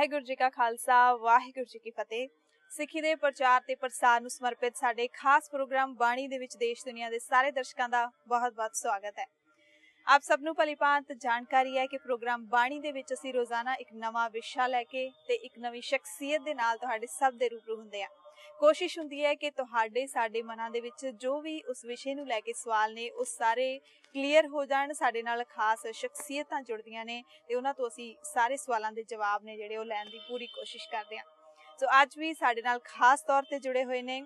ਵਾਹਿਗੁਰੂ ਜੀ ਕਾ ਖਾਲਸਾ, ਵਾਹਿਗੁਰੂ ਜੀ ਕੀ ਫਤਿਹ। ਸਿੱਖੀ ਦੇ ਪ੍ਰਚਾਰ ਤੇ ਪ੍ਰਸਾਰ ਨੂੰ ਸਮਰਪਿਤ ਸਾਡੇ ਖਾਸ ਪ੍ਰੋਗਰਾਮ ਬਾਣੀ ਦੇ ਵਿੱਚ ਦੇਸ਼ ਦੁਨੀਆ ਦੇ ਸਾਰੇ ਦਰਸ਼ਕਾਂ ਦਾ ਬਹੁਤ-ਬਹੁਤ ਸਵਾਗਤ ਹੈ। ਆਪ ਸਭ ਨੂੰ ਭਲੀਭਾਂਤ ਜਾਣਕਾਰੀ ਹੈ ਕਿ ਪ੍ਰੋਗਰਾਮ ਬਾਣੀ ਦੇ ਵਿੱਚ ਅਸੀਂ ਰੋਜ਼ਾਨਾ ਇੱਕ ਨਵਾਂ ਵਿਸ਼ਾ ਲੈ ਕੇ ਤੇ ਇੱਕ ਨਵੀਂ ਸ਼ਖਸੀਅਤ ਦੇ ਨਾਲ ਤੁਹਾਡੇ ਸਭ ਦੇ ਰੂਬਰੂ ਹੁੰਦੇ ਆ ਕੋਸ਼ਿਸ਼ ਹੁੰਦੀ ਹੈ ਕਿ ਤੁਹਾਡੇ ਸਾਡੇ ਮਨਾਂ ਦੇ ਵਿੱਚ ਜੋ ਵੀ ਉਸ ਵਿਸ਼ੇ ਨੂੰ ਲੈ ਕੇ ਸਵਾਲ ਨੇ ਉਹ ਸਾਰੇ ਕਲੀਅਰ ਹੋ ਜਾਣ ਸਾਡੇ ਨਾਲ ਖਾਸ ਸ਼ਖਸੀਅਤਾਂ ਜੁੜਦੀਆਂ ਨੇ ਤੇ ਉਹਨਾਂ ਤੋਂ ਅਸੀਂ ਸਾਰੇ ਸਵਾਲਾਂ ਦੇ ਜਵਾਬ ਨੇ ਜਿਹੜੇ ਉਹ ਲੈਣ ਦੀ ਪੂਰੀ ਕੋਸ਼ਿਸ਼ ਕਰਦੇ ਹਾਂ। ਸੋ ਅੱਜ ਵੀ ਸਾਡੇ ਨਾਲ ਖਾਸ ਤੌਰ ਤੇ ਜੁੜੇ ਹੋਏ ਨੇ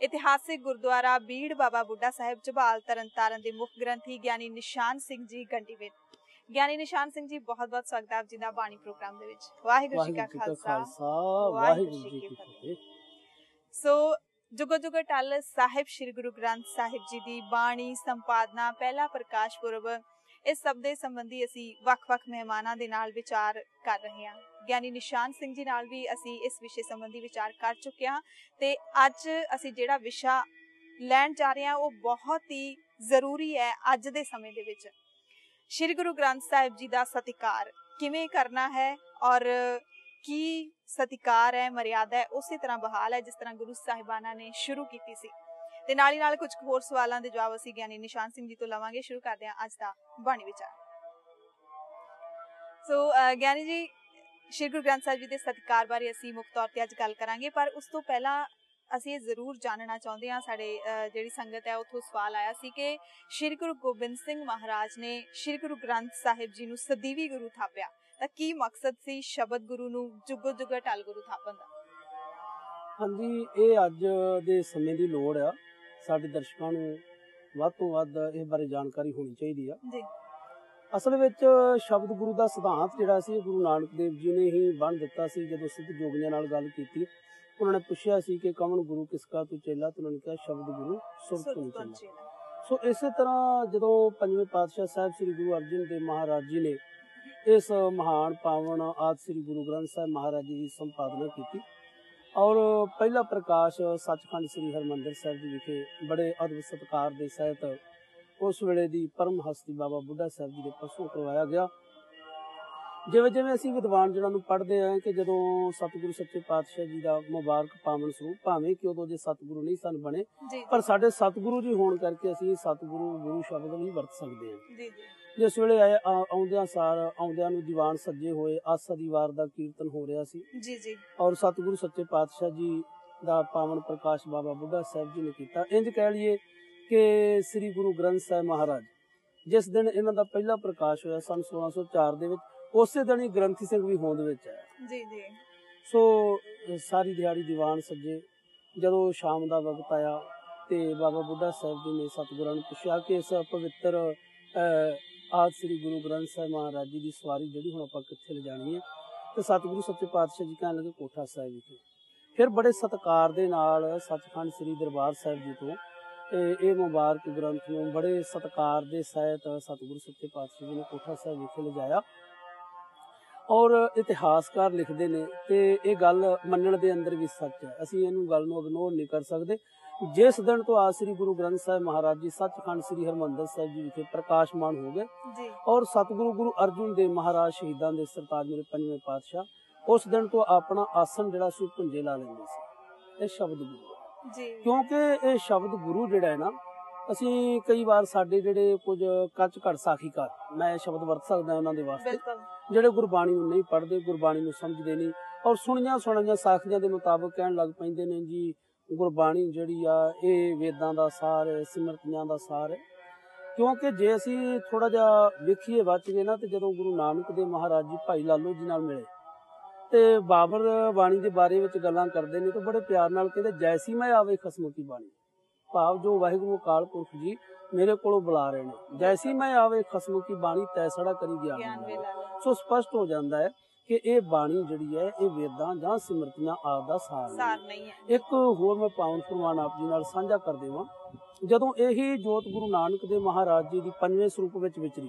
ਇਤਿਹਾਸਿਕ ਗੁਰਦੁਆਰਾ ਬੀੜ ਬਾਬਾ ਬੁੱਢਾ ਸਾਹਿਬ ਝਬਾਲ ਤਰਨਤਾਰਨ ਦੇ ਮੁੱਖ ਗ੍ਰੰਥੀ ਗਿਆਨੀ ਨਿਸ਼ਾਨ ਸਿੰਘ ਜੀ ਗੰਡੀਵੇਦ ਗਿਆਨੀ ਨਿਸ਼ਾਨ ਸਿੰਘ ਜੀ ਬਹੁਤ ਬਹੁਤ ਸਵਾਗਤ ਹੈ ਆਪ ਜੀ ਦਾ ਬਾਣੀ ਪ੍ਰੋਗਰਾਮ ਦੇ ਵਿੱਚ। ਵਾਹਿਗੁਰੂ ਜੀ ਕਾ ਖਾਲਸਾ। ਵਾਹਿਗੁਰੂ ਜੀ ਕੀ ਫਤਿਹ। ਸੋ ਜੁਗ ਜੁਗ ਟਲ ਸਾਹਿਬ, ਸ੍ਰੀ ਗੁਰੂ ਗ੍ਰੰਥ ਸਾਹਿਬ ਜੀ ਦੀ ਬਾਣੀ, ਸੰਪਾਦਨਾ, ਪਹਿਲਾ ਪ੍ਰਕਾਸ਼ ਪੁਰਬ ਇਸ ਸਭ ਦੇ ਸੰਬੰਧੀ ਅਸੀਂ ਵੱਖ-ਵੱਖ ਮਹਿਮਾਨਾਂ ਦੇ ਨਾਲ ਵਿਚਾਰ ਕਰ ਰਹੇ ਹਾਂ। ਗਿਆਨੀ ਨਿਸ਼ਾਨ ਸਿੰਘ ਜੀ ਨਾਲ ਵੀ ਅਸੀਂ ਇਸ ਵਿਸ਼ੇ ਸੰਬੰਧੀ ਵਿਚਾਰ ਕਰ ਚੁੱਕੇ ਹਾਂ ਤੇ ਅੱਜ ਅਸੀਂ ਜਿਹੜਾ ਵਿਸ਼ਾ ਲੈਣ ਜਾ ਰਹੇ ਹਾਂ, ਉਹ ਬਹੁਤ ਹੀ ਜ਼ਰੂਰੀ ਹੈ ਅੱਜ ਦੇ ਸਮੇਂ ਦੇ ਵਿੱਚ। ਸ੍ਰੀ ਗੁਰੂ ਗ੍ਰੰਥ ਸਾਹਿਬ ਜੀ ਦਾ ਸਤਿਕਾਰ ਕਿਵੇਂ ਕਰਨਾ ਹੈ ਔਰ ਕੀ ਸਤਿਕਾਰ ਹੈ, ਮਰਿਆਦਾ ਹੈ, ਉਸੇ ਤਰ੍ਹਾਂ ਬਹਾਲ ਹੈ ਜਿਸ ਤਰ੍ਹਾਂ ਗੁਰੂ ਸਾਹਿਬਾਨਾਂ ਨੇ ਸ਼ੁਰੂ ਕੀਤੀ ਸੀ। ਤੇ ਨਾਲ ਹੀ ਨਾਲ ਕੁਝ ਹੋਰ ਸਵਾਲਾਂ ਦੇ ਜਵਾਬ ਅਸੀਂ ਗਿਆਨੀ ਨਿਸ਼ਾਨ ਸਿੰਘ ਜੀ ਤੋਂ ਲਵਾਂਗੇ। ਸ਼ੁਰੂ ਕਰਦੇ ਹਾਂ ਅੱਜ ਦਾ ਬਾਣੀ ਵਿਚਾਰ। ਸੋ ਗਿਆਨੀ ਜੀ, ਸ਼੍ਰੀ ਗੁਰੂ ਗ੍ਰੰਥ ਸਾਹਿਬ ਜੀ ਦੇ ਸਤਿਕਾਰ ਬਾਰੇ ਅਸੀਂ ਮੁੱਖ ਤੌਰ ਤੇ ਅੱਜ ਗੱਲ ਕਰਾਂਗੇ, ਪਰ ਉਸ ਤੋਂ ਪਹਿਲਾਂ ਅਸੀਂ ਇਹ ਜ਼ਰੂਰ ਜਾਣਨਾ ਚਾਹੁੰਦੇ ਹਾਂ, ਸਾਡੇ ਜਿਹੜੀ ਸੰਗਤ ਹੈ ਉਥੋਂ ਸਵਾਲ ਆਇਆ ਸੀ ਕਿ ਸ਼੍ਰੀ ਗੁਰੂ ਗੋਬਿੰਦ ਸਿੰਘ ਮਹਾਰਾਜ ਨੇ ਸ਼੍ਰੀ ਗੁਰੂ ਗ੍ਰੰਥ ਸਾਹਿਬ ਜੀ ਨੂੰ ਸਦੀਵੀ ਗੁਰੂ ਥਾਪਿਆ। ਤਾਂ ਕੀ ਮਕਸਦ ਸੀ ਸ਼ਬਦ ਗੁਰੂ ਨੂੰ ਜੁਗੋ ਜੁਗ ਟਲ ਗੁਰੂ ਥਾਪਣ ਦਾ? ਹਾਂਜੀ ਇਹ ਅੱਜ ਦੇ ਸਮੇਂ ਦੀ ਲੋੜ ਆ। ਸਾਡੇ ਦਰਸ਼ਕਾਂ ਨੂੰ ਵੱਧ ਤੋਂ ਵੱਧ ਇਸ ਬਾਰੇ ਜਾਣਕਾਰੀ ਹੋਣੀ ਚਾਹੀਦੀ ਆ। ਜੀ। ਅਸਲ ਵਿੱਚ ਸ਼ਬਦ ਗੁਰੂ ਦਾ ਸਿਧਾਂਤ ਜਿਹੜਾ ਸੀ ਗੁਰੂ ਨਾਨਕ ਦੇਵ ਜੀ ਨੇ ਹੀ ਬੰਨ ਦਿੱਤਾ ਸੀ ਜਦੋਂ ਸਿੱਧ ਜੋਗੀਆਂ ਨਾਲ ਗੱਲ ਕੀਤੀ। ਉਹਨਾਂ ਨੇ ਪੁੱਛਿਆ ਸੀ ਕਿ ਕਵਣ ਗੁਰੂ ਕਿਸ ਕਾ ਤੂੰ ਚੇਲਾ? ਤੇ ਉਹਨਾਂ ਨੇ ਕਿਹਾ ਸ਼ਬਦ ਗੁਰੂ ਸੁਰਤ ਨੂੰ ਚੇਲਾ। ਸੋ ਇਸੇ ਤਰ੍ਹਾਂ ਜਦੋਂ ਪੰਜਵੇਂ ਪਾਤਸ਼ਾਹ ਸਾਹਿਬ ਸ੍ਰੀ ਗੁਰੂ ਅਰਜਨ ਦੇਵ ਮਹਾਰਾਜ ਜੀ ਨੇ ਇਸ ਮਹਾਨ ਪਾਵਨ ਆਦ ਸ੍ਰੀ ਗੁਰੂ ਗ੍ਰੰਥ ਸਾਹਿਬ ਮਹਾਰਾਜ ਜੀ ਦੀ ਸੰਪਾਦਨਾ ਕੀਤੀ। ਔਰ ਪਹਿਲਾ ਪ੍ਰਕਾਸ਼ ਸੱਚਖੰਡ ਸ੍ਰੀ ਹਰਮੰਦਰ ਸਾਹਿਬ ਜੀ ਵਿਖੇ ਬੜੇ ਅਦਬ ਸਤਕਾਰ ਦੇ ਸਹਿਤ ਉਸ ਵੇਲੇ ਦੀ ਪਰਮ ਹਸਤੀ ਬਾਬਾ ਬੁੱਢਾ ਸਾਹਿਬ ਜੀ ਦੇ ਪਸੋਂ ਕਰਵਾਇਆ ਗਿਆ। ਜਿਵੇਂ ਜਿਵੇਂ ਅਸੀਂ ਵਿਦਵਾਨ ਜਨਾਂ ਨੂੰ ਪੜ੍ਹਦੇ ਆਂ ਕਿ ਜਦੋਂ ਸਤਿਗੁਰੂ ਸੱਚੇ ਪਾਤਸ਼ਾਹ ਜੀ ਦਾ ਮੁਬਾਰਕ ਪਾਵਨ ਸਰੂਪ ਭਾਵੇਂ ਕਿ ਉਦੋਂ ਜੇ ਸਤਿਗੁਰੂ ਨਹੀਂ ਸਨ ਬਣੇ ਪਰ ਸਾਡੇ ਸਤਿਗੁਰੂ ਜੀ ਹੋਣ ਕਰਕੇ ਅਸੀਂ ਸਤਿਗੁਰੂ ਗੁਰੂ ਸ਼ਬਦ ਵੀ ਵਰਤ ਸਕਦੇ ਹਾਂ। ਜੀ ਜੀ। ਜਿਸ ਵੇਲੇ ਆਏ ਆਉਂਦਿਆਂ ਸਾਰ ਆਉਂਦਿਆਂ ਨੂੰ ਦੀਵਾਨ ਸੱਜੇ ਹੋਏ ਆਸਾ ਦੀ ਵਾਰ ਦਾ ਕੀਰਤਨ ਹੋ ਰਿਹਾ ਸੀ। ਜੀ ਜੀ। ਔਰ ਸਤਿਗੁਰੂ ਸੱਚੇ ਪਾਤਸ਼ਾਹ ਜੀ ਦਾ ਪਾਵਨ ਪ੍ਰਕਾਸ਼ ਬਾਬਾ ਬੁੱਢਾ ਸਾਹਿਬ ਜੀ ਨੇ ਕੀਤਾ। ਇੰਜ ਕਹਿ ਲਈਏ ਕਿ ਸ੍ਰੀ ਗੁਰੂ ਗ੍ਰੰਥ ਸਾਹਿਬ ਮਹਾਰਾਜ ਜਿਸ ਦਿਨ ਇਹਨਾਂ ਦਾ ਪਹਿਲਾ ਪ੍ਰਕਾਸ਼ ਹੋਇਆ ਸਨ 1604 ਦੇ ਵਿੱਚ ਉਸੇ ਦਿਨ ਹੀ ਗ੍ਰੰਥੀ ਸਿੰਘ ਵੀ ਹੋਂਦ ਵਿੱਚ ਆਇਆ। ਜੀ ਜੀ। ਸੋ ਸਾਰੀ ਦਿਹਾੜੀ ਦੀਵਾਨ ਸੱਜੇ ਜਦੋਂ ਸ਼ਾਮ ਦਾ ਵਕਤ ਆਇਆ ਤੇ ਬਾਬਾ ਬੁੱਢਾ ਸਾਹਿਬ ਜੀ ਨੇ ਸਤਿਗੁਰਾਂ ਨੂੰ ਪੁੱਛਿਆ ਕਿ ਇਸ ਪਵਿੱਤਰ ਆਦ ਸ੍ਰੀ ਗੁਰੂ ਗ੍ਰੰਥ ਸਾਹਿਬ ਮਹਾਰਾਜ ਜੀ ਦੀ ਸਵਾਰੀ ਜਿਹੜੀ ਹੁਣ ਆਪਾਂ ਕਿੱਥੇ ਲਿਜਾਣੀ ਹੈ, ਤੇ ਸਤਿਗੁਰੂ ਸੱਚੇ ਪਾਤਸ਼ਾਹ ਜੀ ਕਹਿਣ ਲੱਗੇ ਕੋਠਾ ਸਾਹਿਬ ਵਿਖੇ ਫਿਰ ਬੜੇ ਸਤਕਾਰ ਦੇ ਨਾਲ ਸੱਚਖੰਡ ਸ੍ਰੀ ਦਰਬਾਰ ਸਾਹਿਬ ਜੀ ਤੋਂ ਇਹ ਮੁਬਾਰਕ ਗ੍ਰੰਥ ਨੂੰ ਬੜੇ ਸਤਕਾਰ ਦੇ ਸਹਿਤ ਸਤਿਗੁਰੂ ਸੱਚੇ ਪਾਤਸ਼ਾਹ ਜੀ ਨੇ ਕੋਠਾ ਸਾਹਿਬ ਵਿਖੇ ਲਿਜਾਇਆ। ਔਰ ਇਤਿਹਾਸਕਾਰ ਲਿਖਦੇ ਨੇ, ਤੇ ਇਹ ਗੱਲ ਮੰਨਣ ਦੇ ਅੰਦਰ ਵੀ ਸੱਚ ਹੈ। ਅਸੀਂ ਇਹਨੂੰ ਗੱਲ ਨੂੰ ਇਗਨੋਰ ਨਹੀਂ ਕਰ ਸਕਦੇ। ਜਿਸ ਦਿਨ ਤੋਂ ਆਸਰੀ ਗੁਰੂ ਗ੍ਰੰਥ ਸਾਹਿਬ ਮਹਾਰਾਜ ਜੀ ਸੱਚਖੰਡ ਸ੍ਰੀ ਹਰਮੰਦਰ ਸਾਹਿਬ ਜੀ ਵਿਖੇ ਪ੍ਰਕਾਸ਼ਮਾਨ ਹੋ ਗਏ ਜੀ। ਔਰ ਸਤਿਗੁਰੂ ਗੁਰੂ ਅਰਜੁਨ ਦੇਵ ਮਹਾਰਾਜ ਸ਼ਹੀਦਾਂ ਦੇ ਸਰਤਾਜ ਮੇਰੇ ਪੰਜਵੇਂ ਪਾਤਸ਼ਾਹ ਉਸ ਦਿਨ ਤੋਂ ਆਪਣਾ ਆਸਣ ਜਿਹੜਾ ਸੀ ਪੁੰਜੇ ਲਾ ਲੈਂਦੇ ਸੀ। ਇਹ ਸ਼ਬਦ ਗੁਰੂ ਜੀ। ਕਿਉਂਕਿ ਇਹ ਸ਼ਬਦ ਗੁਰੂ ਜਿਹੜਾ ਹੈ ਨਾ ਅਸੀਂ ਕਈ ਵਾਰ ਸਾਡੇ ਜਿਹੜੇ ਕੁਝ ਕੱਚ ਘੜ ਸਾਖੀਕਾਰ ਮੈਂ ਇਹ ਸ਼ਬਦ ਵਰਤ ਸਕਦਾ ਉਹਨਾਂ ਦੇ ਵਾਸਤੇ ਜਿਹੜੇ ਗੁਰਬਾਣੀ ਨੂੰ ਨਹੀਂ ਪੜ੍ਹਦੇ ਗੁਰਬਾਣੀ ਨੂੰ ਸਮਝਦੇ ਨਹੀਂ ਔਰ ਸੁਣੀਆਂ ਸੁਣੀਆਂ ਸਾਖੀਆਂ ਦੇ ਮੁਤਾਬਕ ਕਹਿਣ ਲੱਗ ਪੈਂਦੇ ਨੇ ਜੀ ਗੁਰਬਾਣੀ ਜਿਹੜੀ ਆ ਇਹ ਵੇਦਾਂ ਦਾ ਸਾਰ ਹੈ ਸਿਮਰਤੀਆਂ ਦਾ ਸਾਰ ਹੈ। ਕਿਉਂਕਿ ਜੇ ਅਸੀਂ ਥੋੜਾ ਜਿਹਾ ਵੇਖੀਏ ਬਚ ਗਏ ਨਾ ਤੇ ਜਦੋਂ ਗੁਰੂ ਨਾਨਕ ਦੇਵ ਮਹਾਰਾਜ ਜੀ ਭਾਈ ਲਾਲੋ ਜੀ ਨਾਲ ਮਿਲੇ ਤੇ ਬਾਬਰ ਬਾਣੀ ਦੇ ਬਾਰੇ ਵਿੱਚ ਗੱਲਾਂ ਕਰਦੇ ਨੇ ਤੇ ਬੜੇ ਪਿਆਰ ਨਾਲ ਕਹਿੰਦੇ ਜੈਸੀ ਮੈਂ ਆਵੇ ਖਸਮ ਕੀ ਬਾਣੀ। ਭਾਵ ਜੋ ਵਾਹਿਗੁਰੂ ਅਕਾਲ ਪੁਰਖ ਜੀ ਮੇਰੇ ਕੋਲੋਂ ਬੁਲਾ ਰਹੇ ਨੇ। ਜੈਸੀ ਮੈਂ ਆਵੇ ਖਸਮ ਕੀ ਬਾਣੀ ਤੈਸੜਾ ਕਰੀ ਵੇਲਾ। ਸੋ ਸਪਸ਼ਟ ਹੋ ਜਾਂਦਾ ਹੈ ਕਿ ਇਹ ਬਾਣੀ ਜਿਹੜੀ ਹੈ ਇਹ ਵੇਦਾਂ ਜਾਂ ਸਿਮਰਤੀਆਂ ਆਪ ਦਾ ਸਾਰ ਸਾਰ ਨਹੀਂ ਹੈ। ਇੱਕ ਹੋਰ ਮੈਂ ਪਾਵਨ ਫਰਮਾਨ ਆਪ ਜੀ ਨਾਲ ਸਾਂਝਾ ਕਰ ਦੇਵਾਂ। ਜਦੋਂ ਇਹੀ ਜੋਤ ਗੁਰੂ ਨਾਨਕ ਦੇ ਮਹਾਰਾਜ ਜੀ ਦੀ ਪੰਜਵੇਂ ਸਰੂਪ ਵਿੱਚ ਵਿਚਰੀ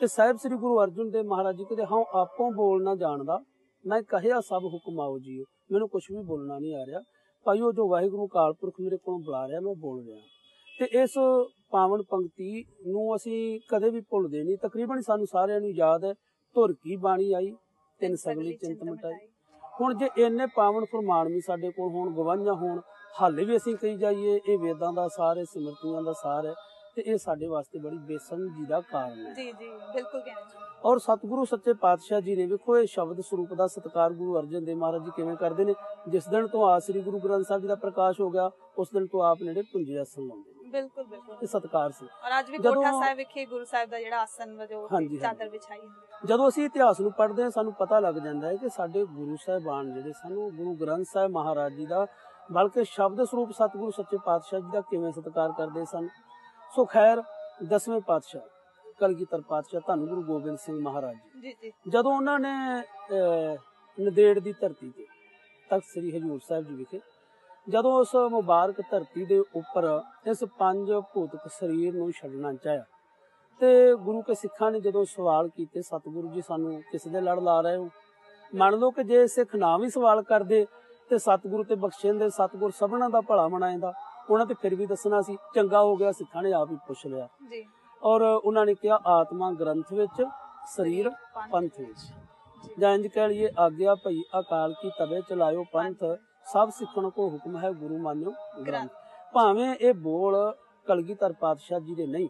ਤੇ ਸਾਹਿਬ ਸ੍ਰੀ ਗੁਰੂ ਅਰਜਨ ਦੇਵ ਮਹਾਰਾਜ ਜੀ ਕਹਿੰਦੇ ਹਾਂ ਆਪੋਂ ਬੋਲਣਾ ਜਾਣਦਾ ਮੈਂ ਕਹਿਆ ਸਭ ਹੁਕਮ ਆਓ ਜੀਓ। ਮੈਨੂੰ ਕੁਝ ਵੀ ਬੋਲਣਾ ਨਹੀਂ ਆ ਰਿਹਾ। ਭਾਈਓ ਜੋ ਵਾਹਿਗੁਰੂ ਕਾਲ ਪੁਰਖ ਮੇਰੇ ਕੋਲੋਂ ਬੁਲਾ ਰਿਹਾ ਮੈਂ ਬੋਲ ਰਿਹਾ ਤੇ ਇਸ ਪਾਵਨ ਪੰਕਤੀ ਨੂੰ ਅਸੀਂ ਕਦੇ ਵੀ ਭੁੱਲਦੇ ਨਹੀਂ। ਤਕਰੀਬਨ ਸਾਨੂੰ ਸਾਰਿਆਂ ਨੂੰ ਯਾਦ ਹੈ ਧੁਰ ਕੀ ਬਾਣੀ ਆਈ ਤਿੰਨ ਸਗਲੀ ਚਿੰਤ ਮਟਾਈ। ਹੁਣ ਜੇ ਇੰਨੇ ਪਾਵਨ ਫਰਮਾਨ ਵੀ ਸਾਡੇ ਕੋਲ ਹੋਣ ਗਵਾਹੀਆਂ ਹੋਣ ਹਾਲੇ ਵੀ ਅਸੀਂ ਕਹੀ ਜਾਈਏ ਇਹ ਵੇਦਾਂ ਦਾ ਸਾਰ ਹੈ ਸਿਮਰਤੀਆਂ ਦਾ ਸਾਰ ਹੈ ਤੇ ਇਹ ਸਾਡੇ ਵਾਸਤੇ ਬੜੀ ਬੇਸਮਝੀ ਦਾ ਕਾਰਨ ਹੈ। ਜੀ ਜੀ ਬਿਲਕੁਲ ਕਹਿੰਦੇ ਔਰ ਸਤਿਗੁਰੂ ਸੱਚੇ ਪਾਤਸ਼ਾਹ ਜੀ ਨੇ ਵੇਖੋ ਇਹ ਸ਼ਬਦ ਸਰੂਪ ਦਾ ਸਤਿਕਾਰ ਗੁਰੂ ਅਰਜਨ ਦੇਵ ਮਹਾਰਾਜ ਜੀ ਕਿਵੇਂ ਕਰਦੇ ਨੇ? ਜਿਸ ਦਿਨ ਤੋਂ ਆ ਸ੍ਰੀ ਗੁਰੂ ਗ੍ਰੰਥ ਸਾਹਿਬ ਜੀ ਦਾ ਪ੍ਰਕਾਸ਼ ਹੋ ਗਿਆ ਉਸ ਦਿਨ ਤੋਂ ਆਪ ਨੇੜੇ ਪੁੰਜੇ ਆਸਣ ਲਾਉਂਦੇ ਨੇ। ਬਿਲਕੁਲ ਬਿਲਕੁਲ। ਇਹ ਸਤਿਕਾਰ ਸੀ। ਔਰ ਅੱਜ ਵੀ ਕੋਠਾ ਸਾਹਿਬ ਵਿਖੇ ਗੁਰੂ ਸਾਹਿਬ ਦਾ ਜਿਹੜਾ ਆਸਨ ਵਜੋਂ ਚਾਦਰ ਵਿਛਾਈ। ਜਦੋਂ ਅਸੀਂ ਇਤਿਹਾਸ ਨੂੰ ਪੜ੍ਹਦੇ ਹਾਂ ਸਾਨੂੰ ਪਤਾ ਲੱਗ ਜਾਂਦਾ ਹੈ ਕਿ ਸਾਡੇ ਗੁਰੂ ਸਾਹਿਬਾਨ ਜਿਹੜੇ ਸਨ ਉਹ ਗੁਰੂ ਗ੍ਰੰਥ ਸਾਹਿਬ ਮਹਾਰਾਜ ਜੀ ਦਾ ਬਲਕਿ ਸ਼ਬਦ ਸਰੂਪ ਸਤਿਗੁਰੂ ਸੱਚੇ ਪਾਤਸ਼ਾਹ ਜੀ ਦਾ ਕਿਵੇਂ ਸਤਿਕਾਰ ਕਰਦੇ ਸਨ। ਸੋ ਖੈਰ ਦਸਵੇਂ ਪਾਤਸ਼ਾਹ ਕਲਗੀਧਰ ਪਾਤਸ਼ਾਹ ਧੰਨ ਗੁਰੂ ਗੋਬਿੰਦ ਸਿੰਘ ਮਹਾਰਾਜ ਜੀ ਜੀ। ਜਦੋਂ ਉਹਨਾਂ ਨੇ ਅਹ, ਨੰਦੇੜ ਦੀ ਧਰਤੀ ਤੇ ਤਖਤ ਸ੍ਰੀ ਹਜੂਰ ਸਾਹਿਬ ਜੀ ਵਿਖੇ ਜਦੋਂ ਉਸ ਮੁਬਾਰਕ ਧਰਤੀ ਦੇ ਉੱਪਰ ਇਸ ਪੰਜ ਭੂਤਕ ਸਰੀਰ ਨੂੰ ਛੱਡਣਾ ਚਾਹਿਆ ਤੇ ਗੁਰੂ ਕੇ ਸਿੱਖਾਂ ਨੇ ਜਦੋਂ ਸਵਾਲ ਕੀਤੇ ਸਤਿਗੁਰੂ ਜੀ ਸਾਨੂੰ ਕਿਸ ਦੇ ਲੜ ਲਾ ਰਹੇ ਹੋ? ਮੰਨ ਲਓ ਕਿ ਜੇ ਸਿੱਖ ਨਾ ਵੀ ਸਵਾਲ ਕਰਦੇ ਤੇ ਸਤਿਗੁਰੂ ਤੇ ਬਖਸ਼ਣ ਦੇ ਸਤਿਗੁਰ ਸਭਨਾਂ ਦਾ ਭਲਾ ਮਨਾਏਂਦਾ। ਉਹਨਾਂ ਤੇ ਫਿਰ ਵੀ ਦੱਸਣਾ ਸੀ ਚੰਗਾ ਹੋ ਗਿਆ ਸਿੱਖਾਂ ਨੇ ਆਪ ਹੀ ਪੁੱਛ ਲਿਆ। ਜੀ। ਔਰ ਉਹਨਾਂ ਨੇ ਕਿਹਾ ਆਤਮਾ ਗ੍ਰੰਥ ਵਿੱਚ ਸਰੀਰ ਪੰਥ ਵਿੱਚ। ਜਾਂ ਇੰਜ ਕਹਿ ਲਈਏ ਆਗਿਆ ਭਈ ਅਕਾਲ ਕੀ ਤਵੇ ਚਲਾਇਓ ਪੰਥ ਸਭ ਸਿੱਖਣ ਕੋ ਹੁਕਮ ਹੈ ਗੁਰੂ ਮਾਨਿਓ ਗ੍ਰੰਥ। ਭਾਵੇਂ ਇਹ ਬੋਲ ਕਲਗੀਧਰ ਪਾਤਸ਼ਾਹ ਜੀ ਦੇ ਨਹੀਂ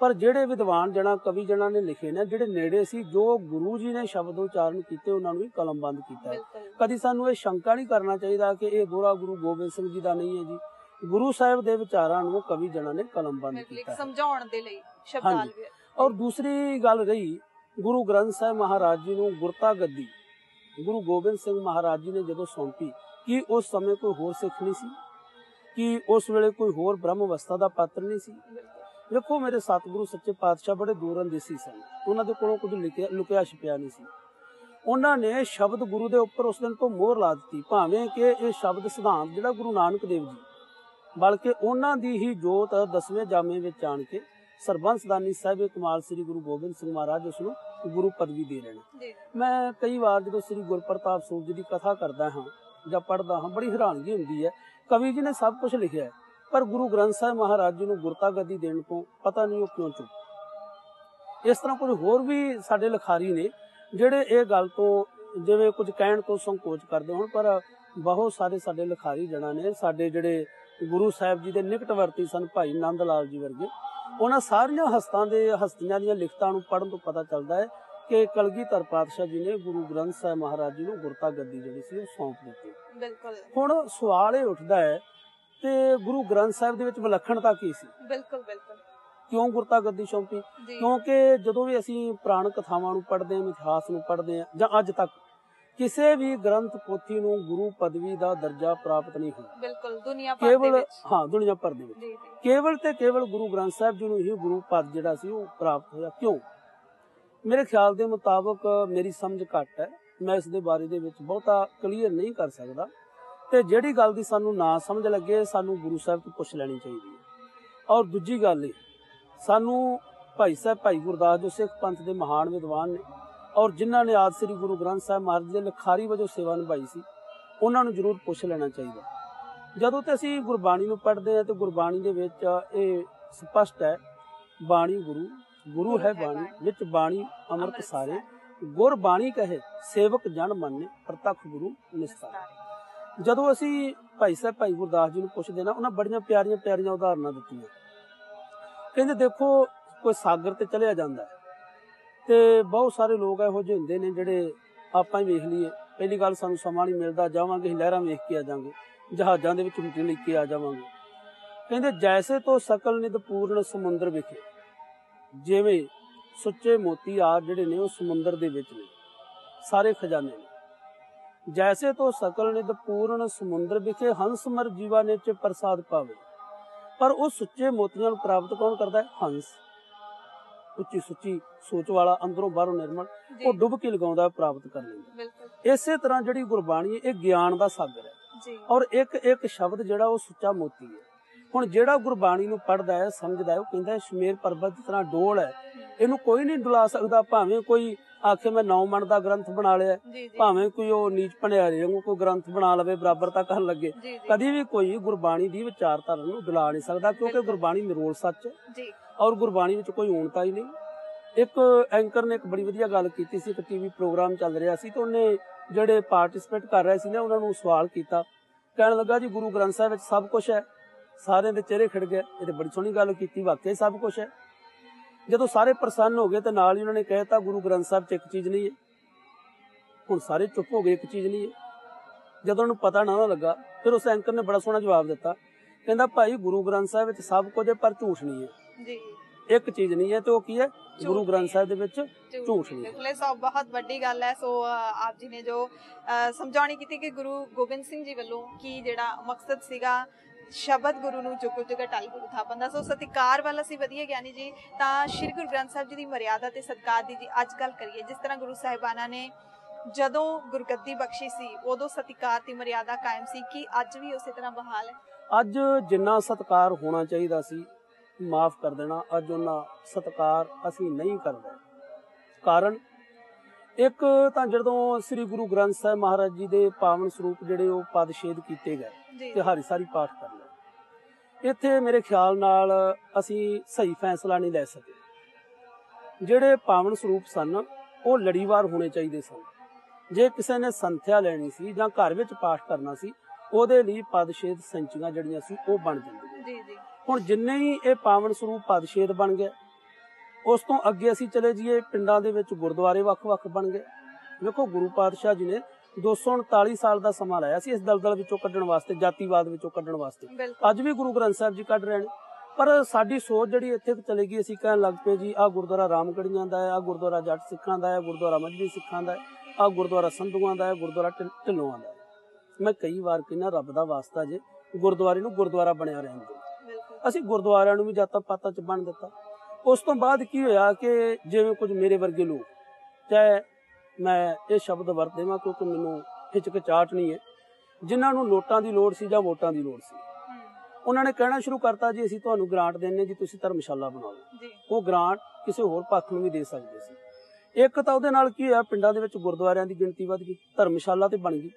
ਪਰ ਜਿਹੜੇ ਵਿਦਵਾਨ ਜਣਾ ਕਵੀ ਜਣਾ ਨੇ ਲਿਖੇ ਨੇ ਜਿਹੜੇ ਨੇੜੇ ਸੀ ਜੋ ਗੁਰੂ ਜੀ ਨੇ ਸ਼ਬਦ ਉਚਾਰਨ ਕੀਤੇ ਉਹਨਾਂ ਨੂੰ ਵੀ ਕਲਮਬੰਦ ਕੀਤਾ ਹੈ। ਕਦੀ ਸਾਨੂੰ ਇਹ ਸ਼ੰਕਾ ਨਹੀਂ ਕਰਨਾ ਚਾਹੀਦਾ ਕਿ ਇਹ ਦੋਰਾ ਗੁਰੂ ਗੋਬਿੰਦ ਸਿੰਘ ਜੀ ਦਾ ਨਹੀਂ ਹੈ ਜੀ। ਗੁਰੂ ਸਾਹਿਬ ਦੇ ਵਿਚਾਰਾਂ ਨੂੰ ਕਵੀ ਜਣਾ ਨੇ ਕਲਮਬੰਦ ਬਿਲਕੁਲ ਇੱਕ ਕੀਤਾ ਹੈ। ਸਮਝਾਉਣ ਦੇ ਲਈ ਸ਼ਬਦਾਲ ਔਰ ਦੂਸਰੀ ਗੱਲ ਰਹੀ ਗੁਰੂ ਗ੍ਰੰਥ ਸਾਹਿਬ ਮਹਾਰਾਜ ਜੀ ਨੂੰ ਗੁਰਤਾ ਗੱਦੀ। ਗੁਰੂ ਗੋਬਿੰਦ ਸਿੰਘ ਮਹਾਰਾਜ ਜੀ ਨੇ ਜਦੋਂ ਸੌਂਪੀ ਕਿ ਉਸ ਸਮੇਂ ਕੋਈ ਹੋਰ ਸਿੱਖ ਨਹੀਂ ਸੀ ਕਿ ਉਸ ਵੇਲੇ ਕੋਈ ਹੋਰ ਬ੍ਰਹਮ ਅਵਸਥਾ ਦਾ ਪਾਤਰ ਨਹੀਂ ਸੀ। ਵੇਖੋ ਮੇਰੇ ਸਤਿਗੁਰੂ ਸੱਚੇ ਪਾਤਸ਼ਾਹ ਬੜੇ ਦੂਰਅੰਦੇਸੀ ਸਨ। ਉਹਨਾਂ ਦੇ ਕੋਲੋਂ ਕੁਝ ਲੁਕਿਆ ਛਿਪਿਆ ਨਹੀਂ ਸੀ। ਉਹਨਾਂ ਨੇ ਸ਼ਬਦ ਗੁਰੂ ਦੇ ਉੱਪਰ ਉਸ ਦਿਨ ਤੋਂ ਮੋਹਰ ਲਾ ਦਿੱਤੀ ਭਾਵੇਂ ਕਿ ਇਹ ਸ਼ਬਦ ਸਿਧਾਂਤ ਜਿਹੜਾ ਗੁਰੂ ਨਾਨਕ ਦੇਵ ਜੀ ਬਲਕਿ ਉਹਨਾਂ ਦੀ ਹੀ ਜੋਤ ਦਸਵੇਂ ਜਾਮੇ ਵਿੱਚ ਆਣ ਕੇ ਸਰਬੰਸ ਦਾਨੀ ਸਾਹਿਬ ਕਮਾਲ ਸ੍ਰੀ ਗੁਰੂ ਗੋਬਿੰਦ ਸਿੰਘ ਮਹਾਰਾਜ ਉਸ ਨੂੰ ਗੁਰੂ ਪਦਵੀ ਦੇ ਰਹੇ ਨੇ। ਮੈਂ ਕਈ ਵਾਰ ਜਦੋਂ ਸ੍ਰੀ ਗੁਰਪ੍ਰਤਾਪ ਸਿੰਘ ਜੀ ਦੀ ਕਥਾ ਕਰਦਾ ਹਾਂ ਜਾਂ ਪੜ੍ਹਦਾ ਹਾਂ, ਬੜੀ ਹੈਰਾਨਗੀ ਹੁੰਦੀ ਹੈ। ਕਵੀ ਜੀ ਨੇ ਸਭ ਕੁਝ ਲਿਖਿਆ ਹੈ, ਪਰ ਗੁਰੂ ਗ੍ਰੰਥ ਸਾਹਿਬ ਮਹਾਰਾਜ ਜੀ ਨੂੰ ਗੁਰਤਾ ਗੱਦੀ ਦੇਣ ਤੋਂ ਪਤਾ ਨਹੀਂ ਉਹ ਕਿਉਂ ਚੁੱਪ। ਇਸ ਤਰ੍ਹਾਂ ਕੁਝ ਹੋਰ ਵੀ ਸਾਡੇ ਲਿਖਾਰੀ ਨੇ, ਜਿਹੜੇ ਇਹ ਗੱਲ ਤੋਂ ਜਿਵੇਂ ਕੁਝ ਕਹਿਣ ਤੋਂ ਸੰਕੋਚ ਕਰਦੇ ਹੋਣ, ਪਰ ਬਹੁਤ ਸਾਰੇ ਸਾਡੇ ਲਿਖਾਰੀ ਜਣਾ ਨੇ, ਸਾਡੇ ਜਿਹੜੇ ਗੁਰੂ ਸਾਹਿਬ ਜੀ ਦੇ ਨਿਕਟਵਰਤੀ ਸਨ ਭਾਈ ਨੰਦ ਲਾਲ ਜੀ ਵਰਗੇ, ਉਹਨਾਂ ਸਾਰੀਆਂ ਹਸਤਾਂ ਦੇ, ਹਸਤੀਆਂ ਦੀਆਂ ਲਿਖਤਾਂ ਨੂੰ ਪੜ੍ਹਨ ਤੋਂ ਪਤਾ ਚੱਲਦਾ ਹੈ ਕਿ ਕਲਗੀਧਰ ਪਾਤਸ਼ਾਹ ਜੀ ਨੇ ਗੁਰੂ ਗ੍ਰੰਥ ਸਾਹਿਬ ਮਹਾਰਾਜ ਜੀ ਨੂੰ ਗੁਰਤਾ ਗੱਦੀ ਜਿਹੜੀ ਸੀ ਉਹ ਸੌਂਪ ਦਿੱਤੀ। ਬਿਲਕੁਲ। ਹੁਣ ਸਵਾਲ ਇਹ ਉੱਠਦਾ ਹੈ ਕਿ ਗੁਰੂ ਗ੍ਰੰਥ ਸਾਹਿਬ ਦੇ ਵਿੱਚ ਵਿਲੱਖਣਤਾ ਕੀ ਸੀ? ਬਿਲਕੁਲ ਬਿਲਕੁਲ। ਕਿਉਂ ਗੁਰਤਾ ਗੱਦੀ ਸੌਂਪੀ? ਕਿਉਂਕਿ ਜਦੋਂ ਵੀ ਅਸੀਂ ਪੁਰਾਣ ਕਥਾਵਾਂ ਨੂੰ ਪੜ੍ਹਦੇ ਹਾਂ ਇਤਿਹਾਸ ਨੂੰ ਪੜ੍ਹਦੇ ਹਾਂ ਜਾਂ ਅੱਜ ਤੱਕ ਕਿਸੇ ਵੀ ਗ੍ਰੰਥ ਪੋਥੀ ਨੂੰ ਗੁਰੂ ਪਦਵੀ ਦਾ ਦਰਜਾ ਪ੍ਰਾਪਤ ਨਹੀਂ ਹੋਇਆ। ਬਿਲਕੁਲ ਦੁਨੀਆ ਭਰ ਦੇ ਕੇਵਲ ਵਿੱਚ। ਹਾਂ ਦੁਨੀਆ ਭਰ ਦੇ ਵਿੱਚ। ਕੇਵਲ ਤੇ ਕੇਵਲ ਗੁਰੂ ਗ੍ਰੰਥ ਸਾਹਿਬ ਜੀ ਨੂੰ ਹੀ ਗੁਰੂ ਪਦ ਜਿਹੜਾ ਸੀ ਉਹ ਪ੍ਰਾਪਤ ਹੋਇਆ। ਕਿਉਂ? ਮੇਰੇ ਖਿਆਲ ਦੇ ਮੁਤਾਬਕ ਮੇਰੀ ਸਮਝ ਘੱਟ ਹੈ। ਮੈਂ ਇਸ ਦੇ ਬਾਰੇ ਦੇ ਵਿੱਚ ਬਹੁਤਾ ਕਲੀਅਰ ਨਹੀਂ ਕਰ ਸਕਦਾ। ਤੇ ਜਿਹੜੀ ਗੱਲ ਦੀ ਸਾਨੂੰ ਨਾ ਸਮਝ ਲੱਗੇ, ਸਾਨੂੰ ਗੁਰੂ ਸਾਹਿਬ ਤੋਂ ਪੁੱਛ ਲੈਣੀ ਚਾਹੀਦੀ ਹੈ। ਔਰ ਦੂਜੀ ਗੱਲ ਇਹ, ਸਾਨੂੰ ਭਾਈ ਸਾਹਿਬ, ਭਾਈ ਗੁਰਦਾਸ ਜੋ ਸਿੱਖ ਪੰਥ ਦੇ ਮਹਾਨ ਵਿਦਵਾਨ ਨੇ ਔਰ ਜਿਨ੍ਹਾਂ ਨੇ ਆਦ ਸ੍ਰੀ ਗੁਰੂ ਗ੍ਰੰਥ ਸਾਹਿਬ ਮਹਾਰਾਜ ਦੇ ਲਿਖਾਰੀ ਵਜੋਂ ਸੇਵਾ ਨਿਭਾਈ ਸੀ, ਉਹਨਾਂ ਨੂੰ ਜ਼ਰੂਰ ਪੁੱਛ ਲੈਣਾ ਚਾਹੀਦਾ। ਜਦੋਂ ਤੇ ਅਸੀਂ ਗੁਰਬਾਣੀ ਨੂੰ ਪੜ੍ਹਦੇ ਹਾਂ ਤੇ ਗੁਰਬਾਣੀ ਦੇ ਵਿੱਚ ਇਹ ਸਪਸ਼ਟ ਹੈ, ਬਾਣੀ ਗੁਰੂ ਗੁਰੂ ਹੈ ਬਾਣੀ ਵਿੱਚ ਬਾਣੀ ਅੰਮ੍ਰਿਤ ਸਾਰੇ। ਗੁਰ ਬਾਣੀ ਕਹੇ ਸੇਵਕ ਜਨ ਮੰਨੇ ਪ੍ਰਤੱਖ ਗੁਰੂ ਨਿਸਤਾਰੇ। ਜਦੋਂ ਅਸੀਂ ਭਾਈ ਸਾਹਿਬ ਭਾਈ ਗੁਰਦਾਸ ਜੀ ਨੂੰ ਪੁੱਛਦੇ ਨਾ ਉਹਨਾਂ ਬੜੀਆਂ ਪਿਆਰੀਆਂ ਪਿਆਰੀਆਂ ਉਦਾਹਰਨਾਂ ਦਿੱਤੀਆਂ। ਕਹਿੰਦੇ ਦੇਖੋ ਕੋਈ ਸਾਗਰ ਤੇ ਚਲਿਆ ਜਾਂਦਾ ਤੇ ਬਹੁਤ ਸਾਰੇ ਲੋਕ ਇਹੋ ਜਿਹੇ ਹੁੰਦੇ ਨੇ ਜਿਹੜੇ ਆਪਾਂ ਹੀ ਵੇਖ ਲਈਏ ਪਹਿਲੀ ਗੱਲ ਸਾਨੂੰ ਸਮਾਂ ਨਹੀਂ ਮਿਲਦਾ ਜਾਵਾਂਗੇ ਲਹਿਰਾਂ ਵੇਖ ਕੇ ਆ ਜਾਵਾਂਗੇ ਜਹਾਜ਼ਾਂ ਦੇ ਵਿੱਚ ਮਿੱਟੀ ਲੈ ਕੇ ਆ ਜਾਵਾਂਗੇ। ਕਹਿੰਦੇ ਜੈਸੇ ਤੋਂ ਸਕਲ ਨਿਦ ਪੂਰਨ ਸਮੁੰਦਰ ਵਿਖੇ ਜਿਵੇਂ ਸੁੱਚੇ ਮੋਤੀ ਆ ਜਿਹੜੇ ਨੇ ਉਹ ਸਮੁੰਦਰ ਦੇ ਵਿੱਚ ਨੇ ਸਾਰੇ ਖਜ਼ਾਨੇ ਨੇ। ਜੈਸੇ ਤੋਂ ਸਕਲ ਨਿਦ ਪੂਰਨ ਸਮੁੰਦਰ ਵਿਖੇ ਹੰਸ ਮਰ ਜੀਵਾ ਨੇ ਚ ਪ੍ਰਸਾਦ ਪਾਵੇ। ਪਰ ਉਹ ਸੁੱਚੇ ਮੋਤੀਆਂ ਨੂੰ ਪ੍ਰਾਪਤ ਕੌਣ ਕਰਦਾ ਹੈ? ਹੰਸ। ਉੱਚੀ ਸੁੱਚੀ ਸੋਚ ਵਾਲਾ ਅੰਦਰੋਂ ਬਾਹਰੋਂ ਨਿਰਮਲ ਉਹ ਡੁੱਬਕੀ ਲਗਾਉਂਦਾ ਹੈ, ਪ੍ਰਾਪਤ ਕਰ ਲੈਂਦਾ ਇਸੇ ਤਰ੍ਹਾਂ ਜਿਹੜੀ ਗੁਰਬਾਣੀ ਹੈ ਇਹ ਗਿਆਨ ਦਾ ਸਾਗਰ ਹੈ। ਔਰ ਇੱਕ ਇੱਕ ਸ਼ਬਦ ਜਿਹੜਾ ਉਹ ਸੁੱਚਾ ਮੋਤੀ ਹੈ। ਹੁਣ ਜਿਹੜਾ ਗੁਰਬਾਣੀ ਨੂੰ ਪੜ੍ਹਦਾ ਹੈ ਸਮਝਦਾ ਹੈ ਉਹ ਕਹਿੰਦਾ ਸ਼ਮੇਰ ਪਰਬਤ ਦੀ ਤਰ੍ਹਾਂ ਡੋਲ ਹੈ ਇਹਨੂੰ ਕੋਈ ਨਹੀਂ ਡੁਲਾ ਸਕਦਾ ਭਾਵੇਂ ਕੋਈ ਆਖੇ ਮੈਂ ਨੌ ਮਣ ਦਾ ਗ੍ਰੰਥ ਬਣਾ ਲਿਆ ਭਾਵੇਂ ਕੋਈ ਉਹ ਨੀਚ ਭਣਿਆਰੇ ਵਾਂਗੂ ਕੋਈ ਗ੍ਰੰਥ ਬਣਾ ਲਵੇ ਬਰਾਬਰ ਤਾਂ ਕਰਨ ਲੱਗੇ। ਕਦੀ ਵੀ ਕੋਈ ਗੁਰਬਾਣੀ ਦੀ ਵਿਚਾਰਧਾਰਾ ਨੂੰ ਡੁਲਾ ਨਹੀਂ ਸਕਦਾ ਕਿਉਂਕਿ ਗੁਰਬਾਣੀ ਨਿਰੋਲ ਸੱਚ ਹੈ। ਜੀ। ਔਰ ਗੁਰਬਾਣੀ ਵਿੱਚ ਕੋਈ ਊਣਤਾ ਹੀ ਨਹੀਂ। ਇੱਕ ਐਂਕਰ ਨੇ ਇੱਕ ਬੜੀ ਵਧੀਆ ਗੱਲ ਕੀਤੀ ਸੀ ਇੱਕ ਟੀਵੀ ਪ੍ਰੋਗਰਾਮ ਚੱਲ ਰਿਹਾ ਸੀ ਤੇ ਉਹਨੇ ਜਿਹੜੇ ਪਾਰਟਿਸਿਪੇਟ ਕਰ ਰਹੇ ਸੀ ਨਾ ਉਹਨਾਂ ਨੂੰ ਸਵਾਲ ਕੀਤਾ। ਕਹਿਣ ਲੱਗਾ ਜੀ ਗੁਰੂ ਗ੍ਰੰਥ ਸਾਹਿਬ ਵਿੱਚ ਸਭ ਕੁਝ ਹੈ। ਸਾਰਿਆਂ ਦੇ ਚਿਹਰੇ ਖਿੜ ਗਏ। ਇਹ ਤੇ ਬੜੀ ਸੋਹਣੀ ਗੱਲ ਕੀਤੀ ਵਾਕਿਆ ਸਭ ਕੁਝ ਹੈ। ਜਦੋਂ ਸਾਰੇ ਪ੍ਰਸੰਨ ਹੋ ਗਏ ਤੇ ਨਾਲ ਹੀ ਉਹਨਾਂ ਨੇ ਕਹਿਤਾ ਗੁਰੂ ਗ੍ਰੰਥ ਸਾਹਿਬ 'ਚ ਇੱਕ ਚੀਜ਼ ਨਹੀਂ ਹੈ। ਹੁਣ ਸਾਰੇ ਚੁੱਪ ਹੋ ਗਏ ਇੱਕ ਚੀਜ਼ ਨਹੀਂ ਹੈ। ਜਦੋਂ ਉਹਨੂੰ ਪਤਾ ਨਾ ਨਾ ਲੱਗਾ ਫਿਰ ਉਸ ਐਂਕਰ ਨੇ ਬੜਾ ਸੋਹਣਾ ਜਵਾਬ ਦਿੱਤਾ। ਕਹਿੰਦਾ ਭਾਈ ਗੁਰੂ ਗ੍ਰੰਥ ਸਾਹਿਬ ਵਿੱਚ ਸਭ ਕੁਝ ਹੈ ਪਰ ਝੂਠ ਨਹੀਂ ਹੈ। ਜੀ। ਇੱਕ ਚੀਜ਼ ਨਹੀਂ ਹੈ ਤੇ ਉਹ ਕੀ ਹੈ? ਗੁਰੂ ਗ੍ਰੰਥ। ਸਾਹਿਬ ਦੇ ਵਿੱਚ ਝੂਠ ਨਹੀਂ ਹੈ। ਬਿਲਕੁਲ ਸਭ ਬਹੁਤ ਵੱਡੀ ਗੱਲ ਹੈ। ਸੋ ਆਪ ਜੀ ਨੇ ਜੋ ਸਮਝਾਉਣੀ ਕੀਤੀ ਕਿ ਗੁਰੂ ਗੋਬਿੰਦ ਸਿੰਘ ਜੀ ਵੱਲੋਂ ਕੀ ਜਿਹੜਾ ਮਕਸਦ ਸੀਗਾ ਸ਼ਬਦ ਗੁਰੂ ਨੂੰ ਜੁਗ ਜੁਗ ਟਲ ਗੁਰੂ ਥਾਪਨ ਦਾ ਸੋ ਸਤਿਕਾਰ ਵਾਲਾ ਸੀ ਵਧੀਆ ਗਿਆਨੀ ਜੀ। ਤਾਂ ਸ੍ਰੀ ਗੁਰੂ ਗ੍ਰੰਥ ਸਾਹਿਬ ਜੀ ਦੀ ਮਰਿਆਦਾ ਤੇ ਸਤਿਕਾਰ ਦੀ ਜੀ ਅੱਜ ਗੱਲ ਕਰੀਏ ਜਿਸ ਤਰ੍ਹਾਂ ਗੁਰੂ ਸਾਹਿਬਾਨਾਂ ਨੇ ਜਦੋਂ ਗੁਰਗੱਦੀ ਬਖਸ਼ੀ ਸੀ ਉਦੋਂ ਸਤਿਕਾਰ ਦੀ ਮਰਿਆਦਾ ਕਾਇਮ ਸੀ। ਕਿ ਅੱਜ ਵੀ ਉਸੇ ਤਰ੍ਹਾਂ ਬਹਾਲ ਹੈ? ਅੱਜ ਜਿੰਨਾ ਸਤਕਾਰ ਹੋਣਾ ਚਾਹੀਦਾ ਸੀ ਮਾਫ ਕਰ ਦੇਣਾ ਅੱਜ ਉਹਨਾਂ ਸਤਕਾਰ ਅਸੀਂ ਨਹੀਂ ਕਰਦੇ। ਕਾਰਨ ਇੱਕ ਤਾਂ ਜਦੋਂ ਸ੍ਰੀ ਗੁਰੂ ਗ੍ਰੰਥ ਸਾਹਿਬ ਮਹਾਰਾਜ ਜੀ ਦੇ ਪਾਵਨ ਸਰੂਪ ਜਿਹੜੇ ਉਹ ਪਦਛੇਦ ਕੀਤੇ ਗਏ ਤੇ ਹਾਰੀ ਸਾਰੀ ਪਾਠ ਕਰ ਲਿਆ ਇੱਥੇ ਮੇਰੇ ਖਿਆਲ ਨਾਲ ਅਸੀਂ ਸਹੀ ਫੈਸਲਾ ਨਹੀਂ ਲੈ ਸਕੇ। ਜਿਹੜੇ ਪਾਵਨ ਸਰੂਪ ਸਨ ਉਹ ਲੜੀਵਾਰ ਹੋਣੇ ਚਾਹੀਦੇ ਸਨ। ਜੇ ਕਿਸੇ ਨੇ ਸੰਥਿਆ ਲੈਣੀ ਸੀ ਜਾਂ ਘਰ ਵਿੱਚ ਪਾਠ ਕਰਨਾ ਸੀ ਉਹਦੇ ਲਈ ਪਦਛੇਦ ਸੰਚੀਆਂ ਜਿਹੜੀਆਂ ਸੀ ਉਹ ਬਣ ਜਾਂਦੀਆਂ। ਜੀ ਜੀ। ਹੁਣ ਜਿੰਨੇ ਹੀ ਇਹ ਪਾਵਨ ਸਰੂਪ ਪਦਛੇਦ ਬਣ ਗਏ ਉਸ ਤੋਂ ਅੱਗੇ ਅਸੀਂ ਚਲੇ ਜਾਈਏ ਪਿੰਡਾਂ ਦੇ ਵਿੱਚ ਗੁਰਦੁਆਰੇ ਵੱਖ-ਵੱਖ ਬਣ ਗਏ। ਵੇਖੋ ਗੁਰੂ ਪਾਤਸ਼ਾਹ ਜੀ ਨੇ 239 ਸਾਲ ਦਾ ਸਮਾਂ ਲਾਇਆ ਸੀ ਇਸ ਦਲਦਲ ਵਿੱਚੋਂ ਕੱਢਣ ਵਾਸਤੇ ਜਾਤੀਵਾਦ ਵਿੱਚੋਂ ਕੱਢਣ ਵਾਸਤੇ। ਅੱਜ ਵੀ ਗੁਰੂ ਗ੍ਰੰਥ ਸਾਹਿਬ ਜੀ ਕੱਢ ਰਹੇ ਨੇ। ਪਰ ਸਾਡੀ ਸੋਚ ਜਿਹੜੀ ਇੱਥੇ ਚਲੇ ਗਈ ਅਸੀਂ ਕਹਿਣ ਲੱਗ ਪਏ ਜੀ ਆਹ ਗੁਰਦੁਆਰਾ ਰਾਮਗੜੀਆਂ ਦਾ ਹੈ ਆਹ ਗੁਰਦੁਆਰਾ ਜੱਟ ਸਿੱਖਾਂ ਦਾ ਹੈ ਗੁਰਦੁਆਰਾ ਮਜਬੀ ਸਿੱਖਾਂ ਦਾ ਹੈ ਆਹ ਗੁਰਦੁਆਰਾ ਸੰਧੂਆਂ ਦਾ ਹੈ ਗੁਰਦੁਆਰਾ ਢਿੱਲੋਂ ਦਾ ਮੈਂ ਕਈ ਵਾਰ ਕਹਿੰਦਾ ਰੱਬ ਦਾ ਵਾਸਤਾ ਜੇ ਗੁਰਦੁਆਰੇ ਨੂੰ ਗੁਰਦੁਆਰਾ ਬਣਿਆ ਰਹਿਣ ਦਿਓ। ਅਸੀਂ ਗੁਰਦੁਆਰਿਆਂ ਨੂੰ ਵੀ ਜਾਤਾਂ ਪਾਤਾਂ ਚ ਬਣ ਦਿੱਤਾ। ਉਸ ਤੋਂ ਬਾਅਦ ਕੀ ਹੋਇਆ ਕਿ ਜਿਵੇਂ ਕੁਝ ਮੇਰੇ ਵਰਗੇ ਲੋਕ ਚਾਹੇ ਮੈਂ ਇਹ ਸ਼ਬਦ ਵਰਤ ਦੇਵਾਂ ਕਿਉਂਕਿ ਮੈਨੂੰ ਹਿਚਕਚਾਹਟ ਨਹੀਂ ਹੈ। ਜਿਨ੍ਹਾਂ ਨੂੰ ਨੋਟਾਂ ਦੀ ਲੋੜ ਸੀ ਜਾਂ ਵੋਟਾਂ ਦੀ ਲੋੜ ਸੀ। ਉਹਨਾਂ ਨੇ ਕਹਿਣਾ ਸ਼ੁਰੂ ਕਰਤਾ ਜੀ ਅਸੀਂ ਤੁਹਾਨੂੰ ਗ੍ਰਾਂਟ ਦਿੰਨੇ ਜੀ ਤੁਸੀਂ ਧਰਮਸ਼ਾਲਾ ਬਣਾਓ। ਉਹ ਗ੍ਰਾਂਟ ਕਿਸੇ ਹੋਰ ਪੱਖ ਨੂੰ ਵੀ ਦੇ ਸਕਦੇ ਸੀ। ਇੱਕ ਤਾਂ ਉਹਦੇ ਨਾਲ ਕੀ ਹੋਇਆ ਪਿੰਡਾਂ ਦੇ ਵਿੱਚ ਗੁਰਦੁਆਰਿਆਂ ਦੀ ਗਿਣਤੀ ਵੱਧ ਗਈ ਧਰਮਸ਼ਾਲਾ ਤੇ ਬਣ ਗਈ।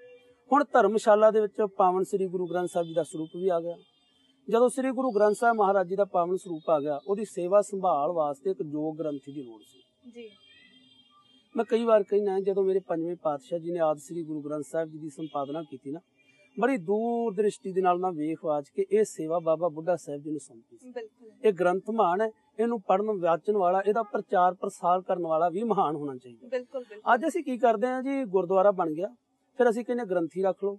ਹੁਣ ਧਰਮਸ਼ਾਲਾ ਦੇ ਵਿੱਚ ਪਾਵਨ ਸ੍ਰੀ ਗੁਰੂ ਗ੍ਰੰਥ ਸਾਹਿਬ ਜੀ ਦਾ ਸਰੂਪ ਵੀ ਆ ਗਿਆ। ਜਦੋਂ ਸ੍ਰੀ ਗੁਰੂ ਗ੍ਰੰਥ ਸਾਹਿਬ ਮਹਾਰਾਜ ਜੀ ਦਾ ਪਾਵਨ ਸਰੂਪ ਆ ਗਿਆ ਉਹਦੀ ਸੇਵਾ ਸੰਭਾਲ ਵਾਸਤੇ ਇੱਕ ਯੋਗ ਗ੍ਰੰਥੀ ਦੀ ਲੋੜ ਸੀ। ਜੀ। ਮੈਂ ਕਈ ਵਾਰ ਕਹਿਣਾ ਜਦੋਂ ਮੇਰੇ ਪੰਜਵੇਂ ਪਾਤਸ਼ਾਹ ਜੀ ਨੇ ਆਦ ਸ੍ਰੀ ਗੁਰੂ ਗ੍ਰੰਥ ਸਾਹਿਬ ਜੀ ਦੀ ਸੰਪਾਦਨਾ ਕੀਤੀ ਨਾ ਬੜੀ ਦੂਰ ਦ੍ਰਿਸ਼ਟੀ ਦੇ ਨਾਲ ਨਾ ਵੇਖ ਵਾਚ ਕੇ ਇਹ ਸੇਵਾ ਬਾਬਾ ਬੁੱਢਾ ਸਾਹਿਬ ਜੀ ਨੂੰ ਸੌਂਪੀ ਸੀ। ਬਿਲਕੁਲ। ਇਹ ਗ੍ਰੰਥ ਮਹਾਨ ਹੈ ਇਹਨੂੰ ਪੜਨ ਵਾਚਨ ਵਾਲਾ ਇਹਦਾ ਪ੍ਰਚਾਰ ਪ੍ਰਸਾਰ ਕਰਨ ਵਾਲਾ ਵੀ ਮਹਾਨ ਹੋਣਾ ਚਾਹੀਦਾ। ਬਿਲਕੁਲ ਬਿਲਕੁਲ। ਅੱਜ ਅਸੀਂ ਕੀ ਕਰਦੇ ਹਾਂ ਜੀ ਗੁਰਦੁਆਰਾ ਬਣ ਗਿਆ ਫਿਰ ਅਸੀਂ ਕਹਿੰਦੇ ਗ੍ਰੰਥੀ ਰੱਖ ਲਓ।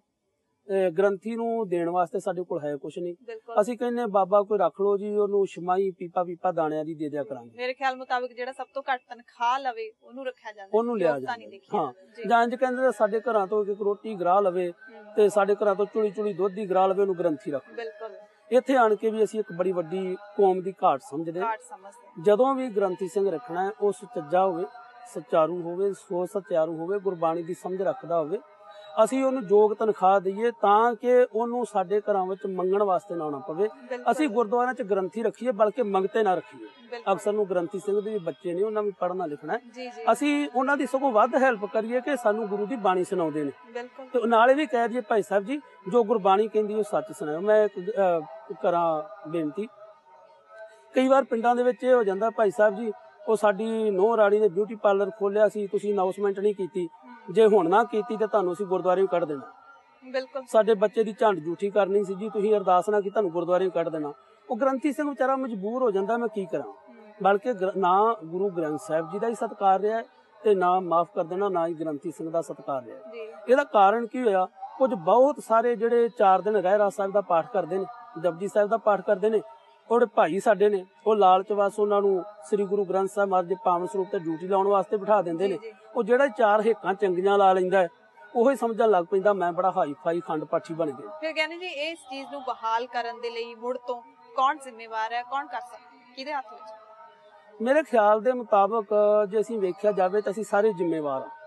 ਗ੍ਰੰਥੀ ਨੂੰ ਦੇਣ ਵਾਸਤੇ ਸਾਡੇ ਕੋਲ ਹੈ ਕੁਝ ਨਹੀਂ। ਅਸੀਂ ਕਹਿੰਦੇ ਬਾਬਾ ਕੋਈ ਰੱਖ ਲਓ ਜੀ ਉਹਨੂੰ ਸ਼ਮਾਈ ਪੀਪਾ ਪੀਪਾ ਦਾਣਿਆਂ ਦੀ ਦੇ ਦਿਆ ਕਰਾਂਗੇ। ਮੇਰੇ ਖਿਆਲ ਮੁਤਾਬਿਕ ਜਿਹੜਾ ਸਭ ਤੋਂ ਘੱਟ ਤਨਖਾਹ ਲਵੇ ਉਹਨੂੰ ਰੱਖਿਆ ਜਾਂਦਾ ਉਹਨੂੰ ਲਿਆ ਜਾਂਦਾ ਹਾਂ। ਜੀ। ਜਾਂ ਇੰਜ ਕਹਿੰਦੇ ਸਾਡੇ ਘਰਾਂ ਤੋਂ ਇੱਕ ਰੋਟੀ ਗਰਾ ਲਵੇ ਤੇ ਸਾਡੇ ਘਰਾਂ ਤੋਂ ਚੁਲੀ ਚੁਲੀ ਦੁੱਧ ਦੀ ਗਰਾ ਲਵੇ ਉਹਨੂੰ ਗ੍ਰੰਥੀ ਰੱਖ। ਬਿਲਕੁਲ। ਇੱਥੇ ਆਣ ਕੇ ਵੀ ਅਸੀਂ ਇੱਕ ਬੜੀ ਵੱਡੀ ਕੌਮ ਦੀ ਘਾਟ ਸਮਝਦੇ। ਘਾਟ ਸਮਝਦੇ ਜਦੋਂ ਵੀ ਗ੍ਰੰਥੀ ਸਿੰਘ ਰੱਖਣਾ ਹੈ ਉਹ ਸੁਚੱਜਾ ਹੋਵੇ ਸਚਾਰੂ ਹੋਵੇ ਸੋ ਸਚਿਆਰੂ ਹੋਵੇ ਗੁਰਬਾਣੀ ਦੀ ਸਮਝ ਰੱਖਦਾ ਹੋਵੇ ਅਸੀਂ ਉਹਨੂੰ ਯੋਗ ਤਨਖਾਹ ਦਈਏ ਤਾਂ ਕਿ ਉਹਨੂੰ ਸਾਡੇ ਘਰਾਂ ਵਿੱਚ ਮੰਗਣ ਵਾਸਤੇ ਨਾ ਆਉਣਾ ਪਵੇ। ਅਸੀਂ ਗੁਰਦੁਆਰਿਆਂ 'ਚ ਗ੍ਰੰਥੀ ਰੱਖੀਏ ਬਲਕਿ ਮੰਗਤੇ ਨਾ ਰੱਖੀਏ। ਅਕਸਰ ਨੂੰ ਗ੍ਰੰਥੀ ਸਿੰਘ ਦੇ ਵੀ ਬੱਚੇ ਨੇ ਉਹਨਾਂ ਵੀ ਪੜ੍ਹਨਾ ਲਿਖਣਾ। ਅਸੀਂ ਉਹਨਾਂ ਦੀ ਸਗੋਂ ਵੱਧ ਹੈਲਪ ਕਰੀਏ ਕਿ ਸਾਨੂੰ ਗੁਰੂ ਦੀ ਬਾਣੀ ਸੁਣਾਉਂਦੇ ਨੇ। ਤੇ ਨਾਲੇ ਵੀ ਕਹਿ ਦਈਏ ਭਾਈ ਸਾਹਿਬ ਜੀ ਜੋ ਗੁਰਬਾਣੀ ਕਹਿੰਦੀ ਉਹ ਸੱਚ ਸੁਣਾਓ ਮੈਂ ਕਰਾਂ ਬੇਨਤੀ। ਕਈ ਵਾਰ ਪਿੰਡਾਂ ਦੇ ਵਿੱਚ ਇਹ ਹੋ ਜਾਂਦਾ ਭਾਈ ਸਾਹਿਬ ਜੀ ਉਹ ਸਾਡੀ ਨੋਹ ਰਾਣੀ ਨੇ ਬਿਊਟੀ ਪਾਰਲਰ ਖੋਲਿਆ ਸੀ ਤੁਸੀਂ ਅਨਾਉਂਸਮੈਂਟ ਨਹੀਂ ਕੀਤੀ। ਜੇ ਹੁਣ ਨਾ ਕੀਤੀ ਤੇ ਤੁਹਾਨੂੰ ਅਸੀਂ ਗੁਰਦੁਆਰੇ ਕੱਢ ਦੇਣਾ। ਬਿਲਕੁਲ। ਸਾਡੇ ਬੱਚੇ ਦੀ ਝੰਡ ਜੂਠੀ ਕਰਨੀ ਸੀ ਜੀ ਤੁਸੀਂ ਅਰਦਾਸ ਨਾ ਕੀ ਤੁਹਾਨੂੰ ਗੁਰਦੁਆਰੇ ਕੱਢ ਦੇਣਾ। ਉਹ ਗ੍ਰੰਥੀ ਸਿੰਘ ਵਿਚਾਰਾ ਮਜਬੂਰ ਹੋ ਜਾਂਦਾ ਮੈਂ ਕੀ ਕਰਾਂ? ਬਲਕਿ ਨਾ ਗੁਰੂ ਗ੍ਰੰਥ ਸਾਹਿਬ ਜੀ ਦਾ ਹੀ ਸਤਿਕਾਰ ਰਿਹਾ ਤੇ ਨਾ ਮਾਫ ਕਰ ਦੇਣਾ ਨਾ ਹੀ ਗ੍ਰੰਥੀ ਸਿੰਘ ਦਾ ਸਤਿਕਾਰ ਰਿਹਾ ਇਹਦਾ ਕਾਰਨ ਕੀ ਹੋਇਆ? ਕੁਝ ਬਹੁਤ ਸਾਰੇ ਜਿਹੜੇ 4 ਦਿਨ ਰਹਿਰਾ ਸਾਹਿਬ ਦਾ ਪਾਠ ਕਰਦੇ ਨੇ ਜਪਜੀ ਸਾਹਿਬ ਦਾ ਪਾਠ ਕਰਦੇ ਨੇ ਉਹਦੇ ਭਾਈ ਸਾਡੇ ਨੇ ਉਹ ਲਾਲਚ ਵਸ ਉਹਨਾਂ ਨੂੰ ਸ੍ਰੀ ਗੁਰੂ ਗ੍ਰੰਥ ਸਾਹਿਬ ਮਹਾਰਾਜ ਦੇ ਪਾਵਨ ਸਰੂਪ ਤੇ ਡਿਊਟੀ ਲਾਉਣ ਵਾਸਤੇ ਬਿਠਾ ਦਿੰਦੇ ਨੇ। ਉਹ ਜਿਹੜਾ ਚਾਰ ਹੇਕਾਂ ਚੰਗੀਆਂ ਲਾ ਲੈਂਦਾ ਉਹ ਹੀ ਸਮਝਣ ਲੱਗ ਪੈਂਦਾ ਮੈਂ ਬੜਾ ਹਾਈ ਫਾਈ ਖੰਡ ਪਾਠੀ ਬਣ ਗਿਆ। ਫਿਰ ਕਹਿੰਦੇ ਜੀ ਇਸ ਚੀਜ਼ ਨੂੰ ਬਹਾਲ ਕਰਨ ਦੇ ਲਈ ਮੁੜ ਤੋਂ ਕੌਣ ਜ਼ਿੰਮੇਵਾਰ ਹੈ ਕੌਣ ਕਰ ਸਕਦਾ ਕਿਹਦੇ ਹੱਥ ਵਿੱਚ? ਮੇਰੇ ਖਿਆਲ ਦੇ ਮੁਤਾਬਕ ਜੇ ਅਸੀਂ ਵੇਖਿਆ ਜਾਵੇ ਤਾਂ ਅਸੀਂ ਸਾਰੇ ਜ਼ਿੰਮੇਵਾਰ ਹਾਂ।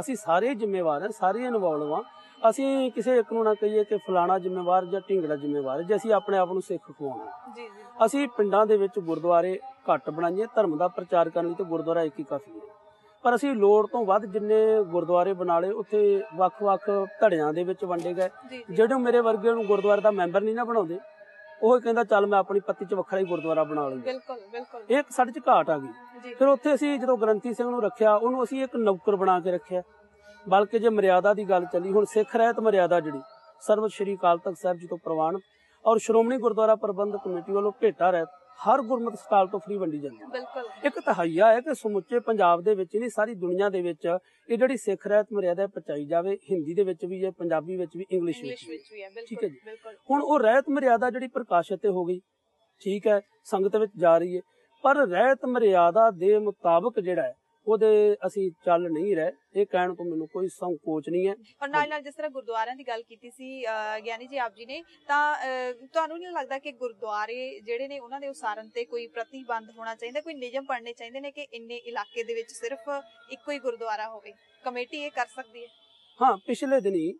ਅਸੀਂ ਸਾਰੇ ਜ਼ਿੰਮੇਵਾਰ ਹਾਂ ਸਾਰੇ ਇਨਵੋਲਵ ਹਾਂ ਅਸੀਂ ਕਿਸੇ ਇੱਕ ਨੂੰ ਨਾ ਕਹੀਏ ਕਿ ਫਲਾਣਾ ਜ਼ਿੰਮੇਵਾਰ ਜਾਂ ਢਿੰਗੜਾ ਜ਼ਿੰਮੇਵਾਰ ਜੇ ਅਸੀਂ ਆਪਣੇ ਆਪ ਨੂੰ ਸਿੱਖ ਖਵਾਉਣਾ। ਜੀ ਜੀ ਅਸੀਂ ਪਿੰਡਾਂ ਦੇ ਵਿੱਚ ਗੁਰਦੁਆਰੇ ਘੱਟ ਬਣਾਈਏ ਧਰਮ ਦਾ ਪ੍ਰਚਾਰ ਕਰਨ ਲਈ ਤਾਂ ਗੁਰਦੁਆਰਾ ਇੱਕ ਹੀ ਕਾਫੀ ਹੈ। ਪਰ ਅਸੀਂ ਲੋੜ ਤੋਂ ਵੱਧ ਜਿੰਨੇ ਗੁਰਦੁਆਰੇ ਬਣਾ ਲਏ ਉੱਥੇ ਵੱਖ-ਵੱਖ ਧੜਿਆਂ ਦੇ ਵਿੱਚ ਵੰਡੇ ਗਏ। ਜਿਹੜੇ ਮੇਰੇ ਵਰਗੇ ਨੂੰ ਗੁਰਦੁਆਰੇ ਦਾ ਮੈਂਬਰ ਨਹੀਂ ਨਾ ਬਣਾਉਂਦੇ ਉਹ ਕਹਿੰਦਾ ਚੱਲ ਮੈਂ ਆਪਣੀ ਪੱਤੀ 'ਚ ਵੱਖਰਾ ਹੀ ਗੁਰਦੁਆਰਾ ਬਣਾ ਲਵਾਂਗਾ ਬਿਲਕੁਲ ਬਿਲਕੁਲ। ਇਹ ਇੱਕ ਸਾਡੇ 'ਚ ਘਾਟ ਆ ਗਈ। ਫਿਰ ਉੱਥੇ ਅਸੀਂ ਜਦੋਂ ਗ੍ਰੰਥੀ ਸਿੰਘ ਨੂੰ ਰੱਖਿਆ ਉਹਨੂੰ ਅਸੀਂ ਇੱਕ ਨੌਕਰ ਬਣਾ ਕੇ ਰੱਖਿਆ। ਬਲਕਿ ਜੇ ਮਰਿਆਦਾ ਦੀ ਗੱਲ ਚੱਲੀ ਹੁਣ ਸਿੱਖ ਰਹਿਤ ਮਰਿਆਦਾ ਜਿਹੜੀ ਸਰਬਤ ਸ਼੍ਰੀ ਅਕਾਲ ਤਖਤ ਸਾਹਿਬ ਜੀ ਤੋਂ ਪ੍ਰਵਾਨ ਔਰ ਸ਼੍ਰੋਮਣੀ ਗੁਰਦੁਆਰਾ ਪ੍ਰਬੰਧਕ ਕਮੇਟੀ ਵੱਲੋਂ ਭੇਟਾ ਰਹਿਤ ਹਰ ਗੁਰਮਤਿ ਸਟਾਲ ਤੋਂ ਫ੍ਰੀ ਵੰਡੀ ਜਾਂਦੀ ਹੈ। ਬਿਲਕੁਲ। ਇੱਕ ਤਹਈਆ ਹੈ ਕਿ ਸਮੁੱਚੇ ਪੰਜਾਬ ਦੇ ਵਿੱਚ ਨਹੀਂ ਸਾਰੀ ਦੁਨੀਆ ਦੇ ਵਿੱਚ ਇਹ ਜਿਹੜੀ ਸਿੱਖ ਰਹਿਤ ਮਰਿਆਦਾ ਪਹੁੰਚਾਈ ਜਾਵੇ ਹਿੰਦੀ ਦੇ ਵਿੱਚ ਵੀ ਹੈ ਪੰਜਾਬੀ ਵਿੱਚ ਵੀ ਇੰਗਲਿਸ਼ ਵਿੱਚ ਵੀ ਹੈ ਠੀਕ ਹੈ ਜੀ। ਹੁਣ ਉਹ ਰਹਿਤ ਮਰਿਆਦਾ ਜਿਹੜੀ ਪ੍ਰਕਾਸ਼ਿਤ ਹੋ ਗਈ ਠੀਕ ਹੈ ਸੰਗਤ ਵਿੱਚ ਜਾ ਰਹੀ ਹੈ। ਪਰ ਰਹਿਤ ਮਰਿਆਦਾ ਦੇ ਮੁਤਾਬਕ ਜਿਹੜਾ ਉਹਦੇ ਅਸੀਂ ਚੱਲ ਨਹੀਂ ਰਹੇ। ਇਹ ਕਹਿਣ ਤੋਂ ਮੈਨੂੰ ਕੋਈ ਸੰਕੋਚ ਨਹੀਂ ਹੈ। ਔਰ ਨਾਲ ਨਾਲ ਜਿਸ ਤਰ੍ਹਾਂ ਗੁਰਦੁਆਰਿਆਂ ਦੀ ਗੱਲ ਕੀਤੀ ਸੀ ਗਿਆਨੀ ਜੀ ਆਪ ਜੀ ਨੇ ਤਾਂ ਤੁਹਾਨੂੰ ਨਹੀਂ ਲੱਗਦਾ ਕਿ ਗੁਰਦੁਆਰੇ ਜਿਹੜੇ ਨੇ ਉਹਨਾਂ ਦੇ ਉਸਾਰਨ ਤੇ ਕੋਈ ਪ੍ਰਤੀਬੰਧ ਹੋਣਾ ਚਾਹੀਦਾ ਕੋਈ ਨਿਯਮ ਬਣਨੇ ਚਾਹੀਦੇ ਨੇ ਕਿ ਇੰਨੇ ਇਲਾਕੇ ਦੇ ਵਿੱਚ ਸਿਰਫ ਇੱਕੋ ਹੀ ਗੁਰਦੁਆਰਾ ਹੋਵੇ? ਕਮੇਟੀ ਇਹ ਕਰ ਸਕਦੀ ਹੈ? ਹਾਂ ਪਿਛਲੇ ਦਿਨੀ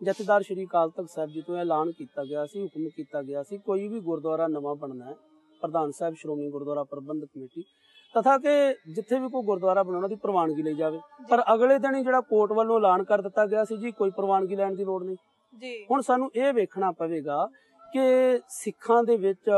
ਜਥੇਦਾਰ ਸ਼੍ਰੀ ਤਖਤ ਸਾਹਿਬ ਜੀ ਤੋਂ ਐਲਾਨ ਕੀਤਾ ਗਿਆ ਸੀ ਹੁਕਮ ਕੀਤਾ ਗਿਆ ਸੀ ਕੋਈ ਵੀ ਗੁਰਦੁਆਰਾ ਨਵਾਂ ਬਣਨਾ ਹੈ ਪ੍ਰਧਾਨ ਸਾਹਿਬ ਸ਼੍ਰੋਮਣੀ ਗੁਰਦੁਆਰਾ ਪ੍ਰਬੰਧਕ ਕਮੇਟੀ ਤਥਾ ਕਿ ਜਿੱਥੇ ਵੀ ਕੋਈ ਗੁਰਦੁਆਰਾ ਬਣਾਉਣਾ ਦੀ ਪ੍ਰਵਾਨਗੀ ਲਈ ਜਾਵੇ। ਪਰ ਅਗਲੇ ਦਿਨ ਹੀ ਜਿਹੜਾ ਕੋਰਟ ਵੱਲੋਂ ਐਲਾਨ ਕਰ ਦਿੱਤਾ ਗਿਆ ਸੀ ਜੀ ਕੋਈ ਪ੍ਰਵਾਨਗੀ ਲੈਣ ਦੀ ਲੋੜ ਨਹੀਂ। ਜੀ। ਹੁਣ ਸਾਨੂੰ ਇਹ ਵੇਖਣਾ ਪਵੇਗਾ ਕਿ ਸਿੱਖਾਂ ਦੇ ਵਿੱਚ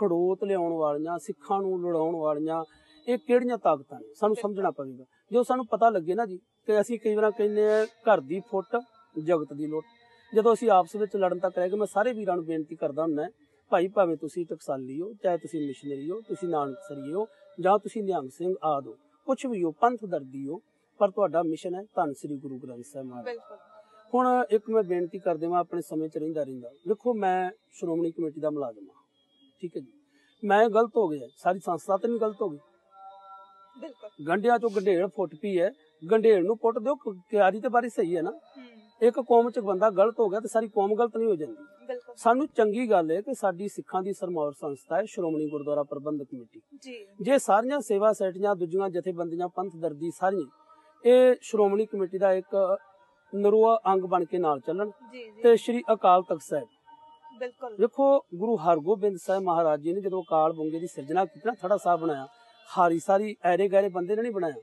ਖੜੋਤ ਲਿਆਉਣ ਵਾਲੀਆਂ ਸਿੱਖਾਂ ਨੂੰ ਲੜਾਉਣ ਵਾਲੀਆਂ ਇਹ ਕਿਹੜੀਆਂ ਤਾਕਤਾਂ ਨੇ? ਸਾਨੂੰ ਸਮਝਣਾ ਪਵੇਗਾ। ਜੋ ਸਾਨੂੰ ਪਤਾ ਲੱਗੇ ਨਾ ਜੀ ਕਿ ਅਸੀਂ ਕਈ ਵਾਰ ਕਹਿੰਦੇ ਆ ਘਰ ਦੀ ਫੁੱਟ ਜਗਤ ਦੀ ਲੁੱਟ। ਜਦੋਂ ਅਸੀਂ ਆਪਸ ਵਿੱਚ ਲੜਨ ਤੱਕ ਰਹਿ ਗਏ ਮੈਂ ਸਾਰੇ ਵੀਰਾਂ ਨੂੰ ਬੇਨਤੀ ਕਰਦਾ ਹੁੰਨਾ ਭਾਈ ਭਾਵੇਂ ਤੁਸੀਂ ਟਕਸਾਲੀ ਹੋ ਚਾਹੇ ਤੁਸੀਂ ਮਿਸ਼ਨਰੀ ਹੋ ਤੁਸੀਂ ਨਾਨਕਸਰੀ ਹੋ ਜਾਂ ਤੁਸੀਂ ਨਿਹੰਗ ਸਿੰਘ ਆਦ ਹੋ ਕੁਝ ਵੀ ਹੋ ਪੰਥ ਦਰਦੀ ਹੋ ਪਰ ਤੁਹਾਡਾ ਮਿਸ਼ਨ ਹੈ ਧੰਨ ਸ੍ਰੀ ਗੁਰੂ ਗ੍ਰੰਥ ਸਾਹਿਬ ਮਹਾਰਾਜ। ਬਿਲਕੁਲ। ਹੁਣ ਇੱਕ ਮੈਂ ਬੇਨਤੀ ਕਰ ਦੇਵਾਂ ਆਪਣੇ ਸਮੇਂ 'ਚ ਰਹਿੰਦਾ ਰਹਿੰਦਾ। ਵੇਖੋ ਮੈਂ ਸ਼੍ਰੋਮਣੀ ਕਮੇਟੀ ਦਾ ਮੁਲਾਜ਼ਮ ਹਾਂ ਠੀਕ ਹੈ ਜੀ। ਮੈਂ ਗਲਤ ਹੋ ਗਿਆ ਸਾਰੀ ਸੰਸਥਾ ਤੇ ਨਹੀਂ ਗਲਤ ਹੋ ਗਈ। ਬਿਲਕੁਲ। ਗੰਡਿਆਂ 'ਚੋਂ ਗੰਢੇੜ ਫੁੱਟ ਪਈ ਹੈ ਗੰਢੇੜ ਨੂੰ ਪੁੱਟ ਦਿਓ ਕਿਆਰੀ ਤੇ ਬਾਰੀ ਸਹੀ ਹੈ ਨਾ। ਹੂੰ। ਇੱਕ ਕੌਮ 'ਚ ਬੰਦਾ ਗਲਤ ਹੋ ਗਿਆ ਤੇ ਸਾਰੀ ਕੌਮ ਗਲਤ ਨਹੀਂ ਹੋ ਜਾਂਦੀ। ਸਾਨੂੰ ਚੰਗੀ ਗੱਲ ਹੈ ਕਿ ਸਾਡੀ ਸਿੱਖਾਂ ਦੀ ਸਰਮੌਰ ਸੰਸਥਾ ਹੈ ਸ਼੍ਰੋਮਣੀ ਗੁਰਦੁਆਰਾ ਪ੍ਰਬੰਧਕ ਕਮੇਟੀ। ਜੀ। ਸਾਰੀਆਂ ਸੇਵਾ ਸੈਟੀਆਂ ਦੂਜੀਆਂ ਜਥੇਬੰਦੀਆਂ ਪੰਥ ਦਰਦੀ ਸਾਰੀਆਂ ਇਹ ਸ਼੍ਰੋਮਣੀ ਕਮੇਟੀ ਦਾ ਇੱਕ ਨਰੂਆ ਅੰਗ ਬਣ ਕੇ ਨਾਲ ਚੱਲਣ ਤੇ ਸ਼੍ਰੀ ਅਕਾਲ ਤਖਤ ਸਾਹਿਬ। ਬਿਲਕੁਲ। ਵੇਖੋ ਗੁਰੂ ਹਰਗੋਬਿੰਦ ਸਾਹਿਬ ਮਹਾਰਾਜ ਜੀ ਨੇ ਜਦੋਂ ਅਕਾਲ ਬੁੰਗੇ ਦੀ ਸਿਰਜਣਾ ਕੀਤੀ ਨਾ ਥੜਾ ਸਾਹਿਬ ਬਣਾਇਆ। ਹਾਰੀ ਸਾਰੀ ਐਰੇ ਗੈਰੇ ਬੰਦੇ ਨੇ ਨਹੀਂ ਬਣਾਇਆ।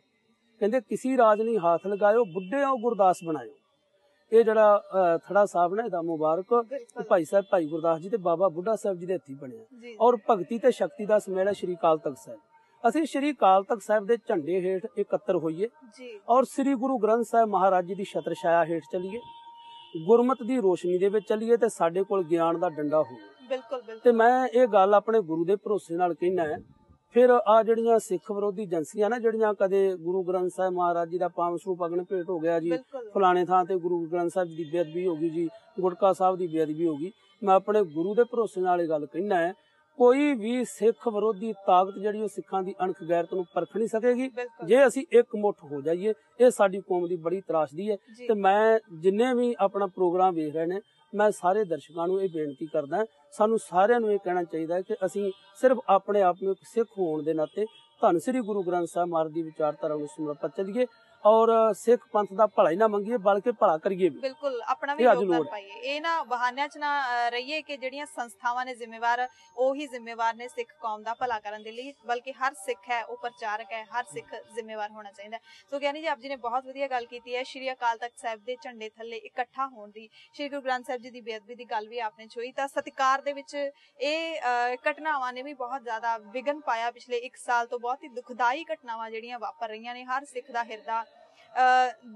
ਕਹਿੰਦੇ ਕਿਸੇ ਰਾਜ ਨਹੀਂ ਹੱਥ ਲਗਾਇਓ ਬੁੱਢਿਆਂ ਗੁਰਦਾਸ ਬਣਾਇਓ। ਇਹ ਜਿਹੜਾ ਥੜਾ ਸਾਹਿਬ ਨੇ ਇਹਦਾ ਮੁਬਾਰਕ ਭਾਈ ਸਾਹਿਬ ਭਾਈ ਗੁਰਦਾਸ ਜੀ ਤੇ ਬਾਬਾ ਬੁੱਢਾ ਸਾਹਿਬ ਜੀ ਦੇ ਹੱਥੀ ਬਣਿਆ। ਔਰ ਭਗਤੀ ਤੇ ਸ਼ਕਤੀ ਦਾ ਸਮੇਲ ਹੈ ਸ਼੍ਰੀ ਅਕਾਲ ਤਖਤ ਸਾਹਿਬ। ਅਸੀਂ ਸ਼੍ਰੀ ਅਕਾਲ ਤਖਤ ਸਾਹਿਬ ਦੇ ਝੰਡੇ ਹੇਠ ਇਕੱਤਰ ਹੋਈਏ। ਔਰ ਸ੍ਰੀ ਗੁਰੂ ਗ੍ਰੰਥ ਸਾਹਿਬ ਮਹਾਰਾਜ ਜੀ ਦੀ ਛਤਰ ਛਾਇਆ ਹੇਠ ਚੱਲੀਏ। ਗੁਰਮਤ ਦੀ ਰੋਸ਼ਨੀ ਦੇ ਵਿੱਚ ਚੱਲੀਏ ਤੇ ਸਾਡੇ ਕੋਲ ਗਿਆਨ ਦਾ ਡੰਡਾ ਹੋਵੇ। ਬਿਲਕੁਲ ਤੇ ਬਿਲਕੁਲ ਮੈਂ ਇਹ ਗੱਲ ਆਪਣੇ ਗੁਰੂ ਦੇ ਭਰੋਸੇ ਨਾਲ ਕਹਿਣਾ ਹੈ ਫਿਰ ਆ ਜਿਹੜੀਆਂ ਸਿੱਖ ਵਿਰੋਧੀ ਏਜੰਸੀਆਂ ਨਾ ਜਿਹੜੀਆਂ ਕਦੇ ਗੁਰੂ ਗ੍ਰੰਥ ਸਾਹਿਬ ਮਹਾਰਾਜ ਜੀ ਦਾ ਪਾਵਨ ਸਰੂਪ ਅਗਨ ਭੇਟ ਹੋ ਗਿਆ ਜੀ ਫਲਾਣੇ ਥਾਂ ਤੇ ਗੁਰੂ ਗ੍ਰੰਥ ਸਾਹਿਬ ਦੀ ਬੇਅਦਬੀ ਹੋ ਗਈ ਜੀ ਗੁਟਕਾ ਸਾਹਿਬ ਦੀ ਬੇਅਦਬੀ ਹੋ ਗਈ। ਮੈਂ ਆਪਣੇ ਗੁਰੂ ਦੇ ਭਰੋਸੇ ਨਾਲ ਇਹ ਗੱਲ ਕਹਿਣਾ ਹੈ ਕੋਈ ਵੀ ਸਿੱਖ ਵਿਰੋਧੀ ਤਾਕਤ ਜਿਹੜੀ ਉਹ ਸਿੱਖਾਂ ਦੀ ਅਣਖ ਗੈਰਤ ਨੂੰ ਪਰਖ ਨਹੀਂ ਸਕੇਗੀ। ਜੇ ਅਸੀਂ ਇੱਕ ਮੁੱਠ ਹੋ ਜਾਈਏ ਇਹ ਸਾਡੀ ਕੌਮ ਦੀ ਬੜੀ ਤਰਾਸਦੀ ਹੈ। ਤੇ ਮੈਂ ਜਿੰਨੇ ਵੀ ਆਪਣਾ ਪ੍ਰੋਗਰਾਮ ਵੇਖ ਰਹੇ ਨੇ ਮੈਂ ਸਾਰੇ ਦਰਸ਼ਕਾਂ ਨੂੰ ਇਹ ਬੇਨਤੀ ਕਰਦਾ ਸਾਨੂੰ ਸਾਰਿਆਂ ਨੂੰ ਇਹ ਕਹਿਣਾ ਚਾਹੀਦਾ ਹੈ ਕਿ ਅਸੀਂ ਸਿਰਫ ਆਪਣੇ ਆਪ ਨੂੰ ਇੱਕ ਸਿੱਖ ਹੋਣ ਦੇ ਨਾਤੇ ਧੰਨ ਸ੍ਰੀ ਗੁਰੂ ਗ੍ਰੰਥ ਸਾਹਿਬ ਮਹਾਰਾਜ ਦੀ ਵਿਚਾਰਧਾਰਾ ਨੂੰ ਸਮਰਪਿਤ ਚੱਲੀਏ। ਔਰ ਸਿੱਖ ਪੰਥ ਦਾ ਭਲਾ ਹੀ ਨਾ ਮੰਗੀਏ ਬਲਕਿ ਭਲਾ ਕਰੀਏ ਵੀ। ਬਿਲਕੁਲ ਆਪਣਾ ਵੀ ਯੋਗਦਾਨ। ਪਾਈਏ। ਇਹ ਨਾ ਬਹਾਨਿਆਂ 'ਚ ਨਾ ਰਹੀਏ ਕਿ ਜਿਹੜੀਆਂ ਸੰਸਥਾਵਾਂ ਨੇ ਜ਼ਿੰਮੇਵਾਰ ਉਹੀ ਜ਼ਿੰਮੇਵਾਰ ਨੇ ਸਿੱਖ ਕੌਮ ਦਾ ਭਲਾ ਕਰਨ ਦੇ ਲਈ। ਬਲਕਿ ਹਰ ਸਿੱਖ ਹੈ ਉਹ ਪ੍ਰਚਾਰਕ ਹੈ ਹਰ ਸਿੱਖ ਜ਼ਿੰਮੇਵਾਰ ਹੋਣਾ ਚਾਹੀਦਾ। ਸੋ ਗਿਆਨੀ ਜੀ ਆਪ ਜੀ ਨੇ ਬਹੁਤ ਵਧੀਆ ਗੱਲ ਕੀਤੀ ਹੈ। ਸ਼੍ਰੀ ਅਕਾਲ ਤਖਤ ਸਾਹਿਬ ਦੇ ਝੰਡੇ ਥੱਲੇ ਇਕੱਠਾ ਹੋਣ ਦੀ ਸ਼੍ਰੀ ਗੁਰੂ ਗ੍ਰੰਥ ਸਾਹਿਬ ਜੀ ਦੀ ਬੇਅਦਬੀ ਦੀ ਗੱਲ ਵੀ ਆਪਨੇ ਛੋਈ ਤਾਂ ਸਤਿਕਾਰ ਦੇ ਵਿੱਚ ਇਹ ਘਟਨਾਵਾਂ ਨੇ ਵੀ ਬਹੁਤ ਜ਼ਿਆਦਾ ਵਿਗਨ ਪਾਇਆ। ਪਿਛਲੇ 1 ਸਾਲ ਤੋਂ ਬਹੁਤ ਹੀ ਦੁਖਦਾਈ ਘਟਨਾਵਾਂ ਜਿਹੜੀਆਂ ਵਾਪਰ ਰਹੀਆਂ ਨੇ ਹਰ ਸਿੱਖ ਦਾ ਹਿਰਦਾ